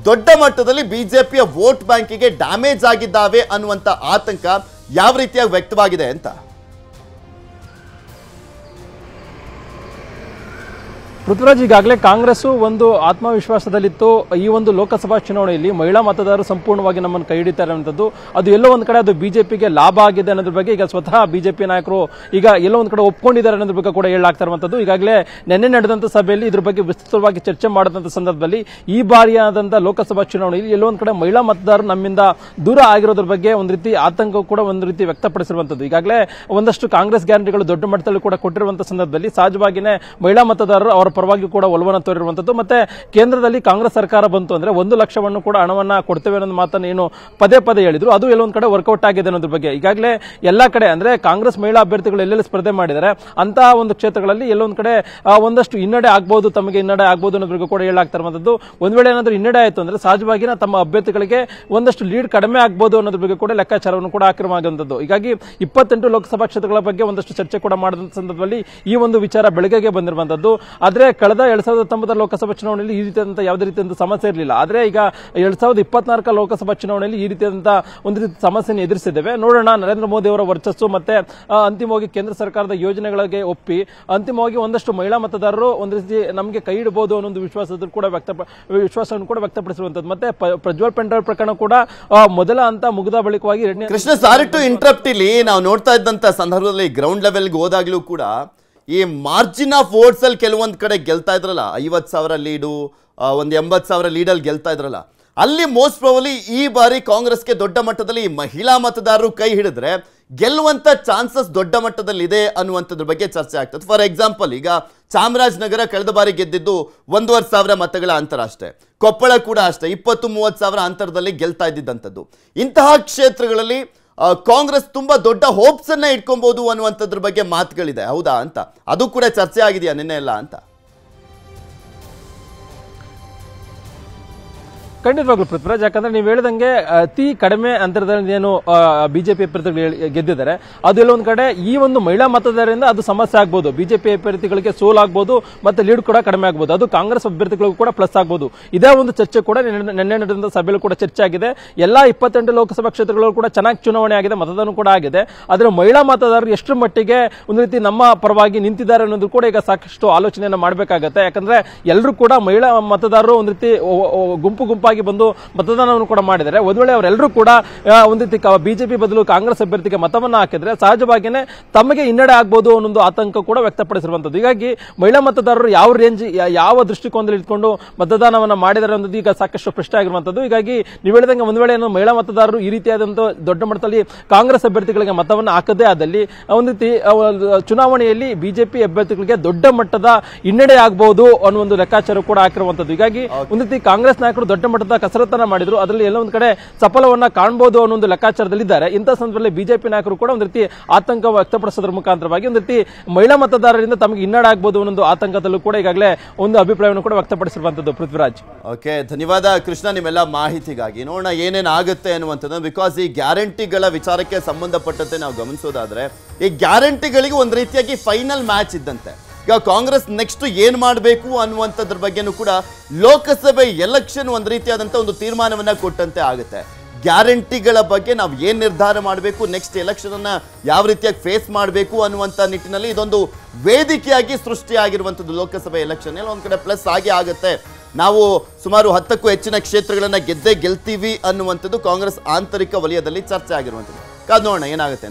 ದೊಡ್ಡ ಮಟ್ಟದಲ್ಲಿ ಬಿ ಜೆ ಪಿಯ ವೋಟ್ ಬ್ಯಾಂಕಿಗೆ ಡ್ಯಾಮೇಜ್ ಆಗಿದ್ದಾವೆ ಅನ್ನುವಂಥ ಆತಂಕ ಯಾವ ರೀತಿಯಾಗಿ ವ್ಯಕ್ತವಾಗಿದೆ ಅಂತ? ಪೃಥ್ವಿರಾಜ್, ಈಗಾಗಲೇ ಕಾಂಗ್ರೆಸ್ಸು ಒಂದು ಆತ್ಮವಿಶ್ವಾಸದಲ್ಲಿತ್ತು. ಈ ಒಂದು ಲೋಕಸಭಾ ಚುನಾವಣೆಯಲ್ಲಿ ಮಹಿಳಾ ಮತದಾರರು ಸಂಪೂರ್ಣವಾಗಿ ನಮ್ಮನ್ನು ಕೈ ಹಿಡಿತಾರೆ ಅನ್ನೋದು ಅದು ಎಲ್ಲೋ ಒಂದು ಕಡೆ ಅದು ಬಿಜೆಪಿಗೆ ಲಾಭ ಆಗಿದೆ ಅನ್ನೋದ್ರ ಬಗ್ಗೆ ಈಗ ಸ್ವತಃ ಬಿಜೆಪಿ ನಾಯಕರು ಈಗ ಎಲ್ಲೋ ಒಂದು ಕಡೆ ಒಪ್ಕೊಂಡಿದ್ದಾರೆ ಅನ್ನೋದ್ರ ಬಗ್ಗೆ ಕೂಡ ಹೇಳಲಾಗ್ತಾ ಇರುವಂಥದ್ದು. ಈಗಾಗಲೇ ನಿನ್ನೆ ನಡೆದಂತ ಸಭೆಯಲ್ಲಿ ಇದ್ರ ಬಗ್ಗೆ ವಿಸ್ತೃತವಾಗಿ ಚರ್ಚೆ ಮಾಡಿದಂಥ ಸಂದರ್ಭದಲ್ಲಿ ಈ ಬಾರಿಯಾದಂಥ ಲೋಕಸಭಾ ಚುನಾವಣೆಯಲ್ಲಿ ಎಲ್ಲೋ ಒಂದು ಕಡೆ ಮಹಿಳಾ ಮತದಾರರು ನಮ್ಮಿಂದ ದೂರ ಆಗಿರೋದ್ರ ಬಗ್ಗೆ ಒಂದು ರೀತಿ ಆತಂಕ ಕೂಡ ಒಂದು ರೀತಿ ವ್ಯಕ್ತಪಡಿಸಿರುವಂತದ್ದು ಈಗಾಗಲೇ ಒಂದಷ್ಟು ಕಾಂಗ್ರೆಸ್ ಗ್ಯಾರಂಟಿಗಳು ದೊಡ್ಡ ಮಟ್ಟದಲ್ಲಿ ಕೂಡ ಕೊಟ್ಟಿರುವಂಥ ಸಂದರ್ಭದಲ್ಲಿ ಸಹಜವಾಗಿಯೇ ಮಹಿಳಾ ಮತದಾರರು ಅವರ ಪರವಾಗಿ ಕೂಡ ಒಲವನ್ನು ತೋರಿರುವಂತದ್ದು. ಮತ್ತೆ ಕೇಂದ್ರದಲ್ಲಿ ಕಾಂಗ್ರೆಸ್ ಸರ್ಕಾರ ಬಂತು ಅಂದ್ರೆ ಒಂದು ಲಕ್ಷವನ್ನು ಕೂಡ ಹಣವನ್ನ ಕೊಡ್ತೇವೆ ಅನ್ನೋ ಮಾತನ್ನು ಏನು ಪದೇ ಪದೇ ಹೇಳಿದ್ರು. ಅದು ಎಲ್ಲೊಂದು ಕಡೆ ವರ್ಕೌಟ್ ಆಗಿದೆ ಅನ್ನೋದ್ರ ಬಗ್ಗೆ. ಈಗಾಗಲೇ ಎಲ್ಲಾ ಕಡೆ ಅಂದ್ರೆ ಕಾಂಗ್ರೆಸ್ ಮಹಿಳಾ ಅಭ್ಯರ್ಥಿಗಳು ಎಲ್ಲೆಲ್ಲಿ ಸ್ಪರ್ಧೆ ಮಾಡಿದ್ದಾರೆ ಅಂತಹ ಒಂದು ಕ್ಷೇತ್ರಗಳಲ್ಲಿ ಎಲ್ಲೊಂದು ಕಡೆ ಒಂದಷ್ಟು ಹಿನ್ನಡೆ ಆಗ್ಬಹುದು ತಮಗೆ ಹಿನ್ನಡೆ ಆಗ್ಬಹುದು ಅನ್ನೋದ್ರ ಬಗ್ಗೆ ಕೂಡ ಹೇಳಾಗ್ತಾ ಒಂದ್ ವೇಳೆ ಏನಾದರೂ ಹಿನ್ನಡೆ ಆಯ್ತು ಅಂದ್ರೆ ಸಹಜವಾಗಿನ ತಮ್ಮ ಅಭ್ಯರ್ಥಿಗಳಿಗೆ ಒಂದಷ್ಟು ಲೀಡ್ ಕಡಿಮೆ ಆಗ್ಬಹುದು ಅನ್ನೋದ್ರ ಬಗ್ಗೆ ಕೂಡ ಲೆಕ್ಕಾಚಾರವನ್ನು ಕೂಡ ಹಾಕಿರುವಂತದ್ದು. ಹೀಗಾಗಿ ಇಪ್ಪತ್ತೆಂಟು ಲೋಕಸಭಾ ಕ್ಷೇತ್ರಗಳ ಬಗ್ಗೆ ಒಂದಷ್ಟು ಚರ್ಚೆ ಕೂಡ ಮಾಡಿದ ಸಂದರ್ಭದಲ್ಲಿ ಈ ಒಂದು ವಿಚಾರ ಬೆಳಗ್ಗೆಗೆ ಬಂದಿರುವಂತದ್ದು. ಆದ್ರೆ ಕಳೆದ ಎರಡ್ ಸಾವಿರದ ಹತ್ತೊಂಬತ್ತರ ಲೋಕಸಭಾ ಚುನಾವಣೆಯಲ್ಲಿ ಈ ರೀತಿಯಾದಂತಹ ಯಾವುದೇ ರೀತಿಯಾದ ಸಮಸ್ಯೆ ಇರಲಿಲ್ಲ. ಆದ್ರೆ ಈಗ ಎರಡ್ ಸಾವಿರದ ಇಪ್ಪತ್ನಾಲ್ಕ ಲೋಕಸಭಾ ಚುನಾವಣೆಯಲ್ಲಿ ಈ ರೀತಿಯಾದಂತಹ ಒಂದು ರೀತಿ ಸಮಸ್ಯೆಯನ್ನು ಎದುರಿಸಿದ್ದೇವೆ. ನೋಡೋಣ, ನರೇಂದ್ರ ಮೋದಿ ಅವರ ವರ್ಚಸ್ಸು ಮತ್ತೆ ಅಂತಿಮವಾಗಿ ಕೇಂದ್ರ ಸರ್ಕಾರದ ಯೋಜನೆಗಳಿಗೆ ಒಪ್ಪಿ, ಅಂತಿಮವಾಗಿ ಒಂದಷ್ಟು ಮಹಿಳಾ ಮತದಾರರು ಒಂದು ರೀತಿ ನಮಗೆ ಕೈ ಇಡಬಹುದು ಅನ್ನೋ ಒಂದು ವಿಶ್ವಾಸದ ಕೂಡ ವ್ಯಕ್ತ ವಿಶ್ವಾಸವನ್ನು ಕೂಡ ವ್ಯಕ್ತಪಡಿಸಿರುವಂತದ್ದು. ಮತ್ತೆ ಪ್ರಜ್ವಲ್ ಪೆಂಡರ್ ಪ್ರಕರಣ ಕೂಡ ಮೊದಲ ಹಂತ ಮುಗಿದ ಬಳಿಕವಾಗಿ ಕೃಷ್ಣ ಸಾರಿ ಟು ಇಂಟ್ರಪ್ಟ್ ಇಲ್ಲಿ. ನಾವು ನೋಡ್ತಾ ಇದ್ದಂತ ಸಂದರ್ಭದಲ್ಲಿ ಗ್ರೌಂಡ್ ಲೆವೆಲ್ಗೆ ಹೋದಾಗ್ಲೂ ಕೂಡ ಈ ಮಾರ್ಜಿನ್ ಆಫ್ ವೋಟ್ಸ್ ಅಲ್ಲಿ ಕೆಲವೊಂದ್ ಕಡೆ ಗೆಲ್ತಾ ಇದ್ರಲ್ಲ ಐವತ್ ಸಾವಿರ ಲೀಡು ಒಂದು ಎಂಬತ್ತು ಸಾವಿರ ಲೀಡಲ್ಲಿ ಗೆಲ್ತಾ ಇದ್ರಲ್ಲ, ಅಲ್ಲಿ ಮೋಸ್ಟ್ ಪ್ರಾಬಲಿ ಈ ಬಾರಿ ಕಾಂಗ್ರೆಸ್ಗೆ ದೊಡ್ಡ ಮಟ್ಟದಲ್ಲಿ ಮಹಿಳಾ ಮತದಾರರು ಕೈ ಹಿಡಿದ್ರೆ ಗೆಲ್ಲುವಂತ ಚಾನ್ಸಸ್ ದೊಡ್ಡ ಮಟ್ಟದಲ್ಲಿದೆ ಅನ್ನುವಂಥದ್ರ ಬಗ್ಗೆ ಚರ್ಚೆ ಆಗ್ತದೆ. ಫಾರ್ ಎಕ್ಸಾಂಪಲ್ ಈಗ ಚಾಮರಾಜನಗರ ಕಳೆದ ಬಾರಿ ಗೆದ್ದಿದ್ದು ಒಂದೂವರೆ ಸಾವಿರ ಮತಗಳ ಅಂತರ ಅಷ್ಟೇ. ಕೊಪ್ಪಳ ಕೂಡ ಅಷ್ಟೇ, ಇಪ್ಪತ್ತು, ಮೂವತ್ತು ಸಾವಿರ ಅಂತರದಲ್ಲಿ ಗೆಲ್ತಾ ಇದ್ದಿದ್ದಂಥದ್ದು. ಇಂತಹ ಕ್ಷೇತ್ರಗಳಲ್ಲಿ ಕಾಂಗ್ರೆಸ್ ತುಂಬ ದೊಡ್ಡ ಹೋಪ್ಸನ್ನು ಇಟ್ಕೊಬೋದು ಅನ್ನುವಂಥದ್ರ ಬಗ್ಗೆ ಮಾತುಗಳಿದೆ. ಹೌದಾ ಅಂತ? ಅದು ಕೂಡ ಚರ್ಚೆ ಆಗಿದೆಯಾ ನಿನ್ನೆ ಎಲ್ಲ ಅಂತ? ಖಂಡಿತವಾಗ್ಲೂ ಪೃಥ್ವಿರಾಜ್, ಯಾಕಂದ್ರೆ ನೀವು ಹೇಳಿದಂಗೆ ಅತಿ ಕಡಿಮೆ ಅಂತರದಲ್ಲಿ ಏನು ಬಿಜೆಪಿ ಅಭ್ಯರ್ಥಿಗಳು ಗೆದ್ದಿದ್ದಾರೆ. ಅದು ಎಲ್ಲೊಂದು ಕಡೆ ಈ ಒಂದು ಮಹಿಳಾ ಮತದಾರರಿಂದ ಅದು ಸಮಸ್ಯೆ ಆಗ್ಬೋದು. ಬಿಜೆಪಿ ಅಭ್ಯರ್ಥಿಗಳಿಗೆ ಸೋಲಾಗ್ಬೋದು ಮತ್ತೆ ಲೀಡ್ ಕೂಡ ಕಡಿಮೆ ಆಗ್ಬೋದು. ಅದು ಕಾಂಗ್ರೆಸ್ ಅಭ್ಯರ್ಥಿಗಳಿಗೂ ಕೂಡ ಪ್ಲಸ್ ಆಗ್ಬೋದು. ಇದೇ ಒಂದು ಚರ್ಚೆ ಕೂಡ ನಿನ್ನೆ ನಡೆದ ಸಭೆಯಲ್ಲಿ ಕೂಡ ಚರ್ಚೆ ಆಗಿದೆ. ಎಲ್ಲಾ ಇಪ್ಪತ್ತೆಂಟು ಲೋಕಸಭಾ ಕ್ಷೇತ್ರಗಳಲ್ಲೂ ಕೂಡ ಚೆನ್ನಾಗಿ ಚುನಾವಣೆ ಆಗಿದೆ ಮತದಾನ ಕೂಡ ಆಗಿದೆ. ಆದ್ರೆ ಮಹಿಳಾ ಮತದಾರರು ಎಷ್ಟು ಮಟ್ಟಿಗೆ ಒಂದು ರೀತಿ ನಮ್ಮ ಪರವಾಗಿ ನಿಂತಿದ್ದಾರೆ ಅನ್ನೋದು ಕೂಡ ಈಗ ಸಾಕಷ್ಟು ಆಲೋಚನೆಯನ್ನು ಮಾಡಬೇಕಾಗತ್ತೆ. ಯಾಕಂದ್ರೆ ಎಲ್ಲರೂ ಕೂಡ ಮಹಿಳಾ ಮತದಾರರು ಒಂದು ರೀತಿ ಗುಂಪು ಗುಂಪಾಗಿ ಬಂದು ಮತದಾನವನ್ನು ಕೂಡ ಮಾಡಿದರೆ ಒಂದ್ ವೇಳೆ ಅವರೆಲ್ಲರೂ ಕೂಡ ಒಂದು ರೀತಿ ಬಿಜೆಪಿ ಬದಲು ಕಾಂಗ್ರೆಸ್ ಅಭ್ಯರ್ಥಿಗೆ ಮತವನ್ನು ಹಾಕಿದ್ರೆ ಸಹಜವಾಗಿಯೇ ತಮಗೆ ಹಿನ್ನಡೆ ಆಗ್ಬೋದು ಅನ್ನೊಂದು ಆತಂಕ ಕೂಡ ವ್ಯಕ್ತಪಡಿಸಿರುವಂತದ್ದು. ಹೀಗಾಗಿ ಮಹಿಳಾ ಮತದಾರರು ಯಾವ ರೇಂಜ್ ಯಾವ ದೃಷ್ಟಿಕೋನದಲ್ಲಿ ಇಟ್ಕೊಂಡು ಮತದಾನವನ್ನು ಮಾಡಿದರೆ ಅನ್ನೋದು ಈಗ ಸಾಕಷ್ಟು ಪ್ರಶ್ನೆ ಆಗಿರುವಂಥದ್ದು ಹೀಗಾಗಿ ನೀವು ಹೇಳಿದಂಗೆ ಒಂದು ವೇಳೆ ಮಹಿಳಾ ಮತದಾರರು ಈ ರೀತಿಯಾದಂತಹ ದೊಡ್ಡ ಮಟ್ಟದಲ್ಲಿ ಕಾಂಗ್ರೆಸ್ ಅಭ್ಯರ್ಥಿಗಳಿಗೆ ಮತವನ್ನು ಹಾಕದೇ ಆದಲ್ಲಿ ಒಂದು ರೀತಿ ಚುನಾವಣೆಯಲ್ಲಿ ಬಿಜೆಪಿ ಅಭ್ಯರ್ಥಿಗಳಿಗೆ ದೊಡ್ಡ ಮಟ್ಟದ ಹಿನ್ನಡೆ ಆಗಬಹುದು ಅನ್ನೋ ಒಂದು ಲೆಕ್ಕಾಚಾರ ಕೂಡ ಹಾಕಿರುವಂತದ್ದು. ಹೀಗಾಗಿ ಒಂದು ರೀತಿ ಕಾಂಗ್ರೆಸ್ ನಾಯಕರು ದೊಡ್ಡ ಮಟ್ಟದ ಕಸರತ್ತನ್ನ ಮಾಡಿದ್ರು. ಅದರಲ್ಲಿ ಎಲ್ಲ ಒಂದು ಕಡೆ ಸಫಲವನ್ನ ಕಾಣಬಹುದು ಅನ್ನೋ ಒಂದು ಲೆಕ್ಕಾಚಾರದಲ್ಲಿ ಇದ್ದಾರೆ ಇಂಥ ಸಂದರ್ಭದಲ್ಲಿ ಬಿಜೆಪಿ ನಾಯಕರು ಕೂಡ ಒಂದು ರೀತಿ ಆತಂಕ ವ್ಯಕ್ತಪಡಿಸೋದ್ರ ಮುಖಾಂತರವಾಗಿ ಒಂದು ರೀತಿ ಮಹಿಳಾ ಮತದಾರರಿಂದ ತಮಗೆ ಹಿನ್ನಡೆ ಆಗಬಹುದು ಅನ್ನೋ ಒಂದು ಆತಂಕದಲ್ಲೂ ಕೂಡ ಈಗಾಗಲೇ ಒಂದು ಅಭಿಪ್ರಾಯವನ್ನು ಕೂಡ ವ್ಯಕ್ತಪಡಿಸಿರುವಂತದ್ದು ಪೃಥ್ವಿರಾಜ್. ಓಕೆ, ಧನ್ಯವಾದ ಕೃಷ್ಣ ನಿಮ್ಮೆಲ್ಲ ಮಾಹಿತಿಗಾಗಿ. ನೋಡೋಣ ಏನೇನು ಆಗುತ್ತೆ ಅನ್ನುವಂಥದ್ದು. ಬಿಕಾಸ್ ಈ ಗ್ಯಾರಂಟಿಗಳ ವಿಚಾರಕ್ಕೆ ಸಂಬಂಧಪಟ್ಟಂತೆ ನಾವು ಗಮನಿಸೋದಾದ್ರೆ, ಈ ಗ್ಯಾರಂಟಿಗಳಿಗೆ ಒಂದು ರೀತಿಯಾಗಿ ಫೈನಲ್ ಮ್ಯಾಚ್ ಇದ್ದಂತೆ. ಈಗ ಕಾಂಗ್ರೆಸ್ ನೆಕ್ಸ್ಟ್ ಏನು ಮಾಡಬೇಕು ಅನ್ನುವಂಥದ್ರ ಬಗ್ಗೆನೂ ಕೂಡ ಲೋಕಸಭೆ ಎಲೆಕ್ಷನ್ ಒಂದು ರೀತಿಯಾದಂಥ ಒಂದು ತೀರ್ಮಾನವನ್ನು ಕೊಟ್ಟಂತೆ ಆಗುತ್ತೆ. ಗ್ಯಾರಂಟಿಗಳ ಬಗ್ಗೆ ನಾವು ಏನು ನಿರ್ಧಾರ ಮಾಡಬೇಕು ನೆಕ್ಸ್ಟ್ ಎಲೆಕ್ಷನ್ ಅನ್ನ ಯಾವ ರೀತಿಯಾಗಿ ಫೇಸ್ ಮಾಡಬೇಕು ಅನ್ನುವಂಥ ನಿಟ್ಟಿನಲ್ಲಿ ಇದೊಂದು ವೇದಿಕೆಯಾಗಿ ಸೃಷ್ಟಿಯಾಗಿರುವಂಥದ್ದು ಲೋಕಸಭೆ ಎಲೆಕ್ಷನ್ ಎಲ್ಲ ಒಂದ್ ಕಡೆ ಪ್ಲಸ್ ಆಗಿ ಆಗುತ್ತೆ. ನಾವು ಸುಮಾರು ಹತ್ತಕ್ಕೂ ಹೆಚ್ಚಿನ ಕ್ಷೇತ್ರಗಳನ್ನು ಗೆದ್ದೇ ಗೆಲ್ತೀವಿ ಅನ್ನುವಂಥದ್ದು ಕಾಂಗ್ರೆಸ್ ಆಂತರಿಕ ವಲಯದಲ್ಲಿ ಚರ್ಚೆ ಆಗಿರುವಂಥದ್ದು. ಕಾದ್ ನೋಡೋಣ ಏನಾಗುತ್ತೆ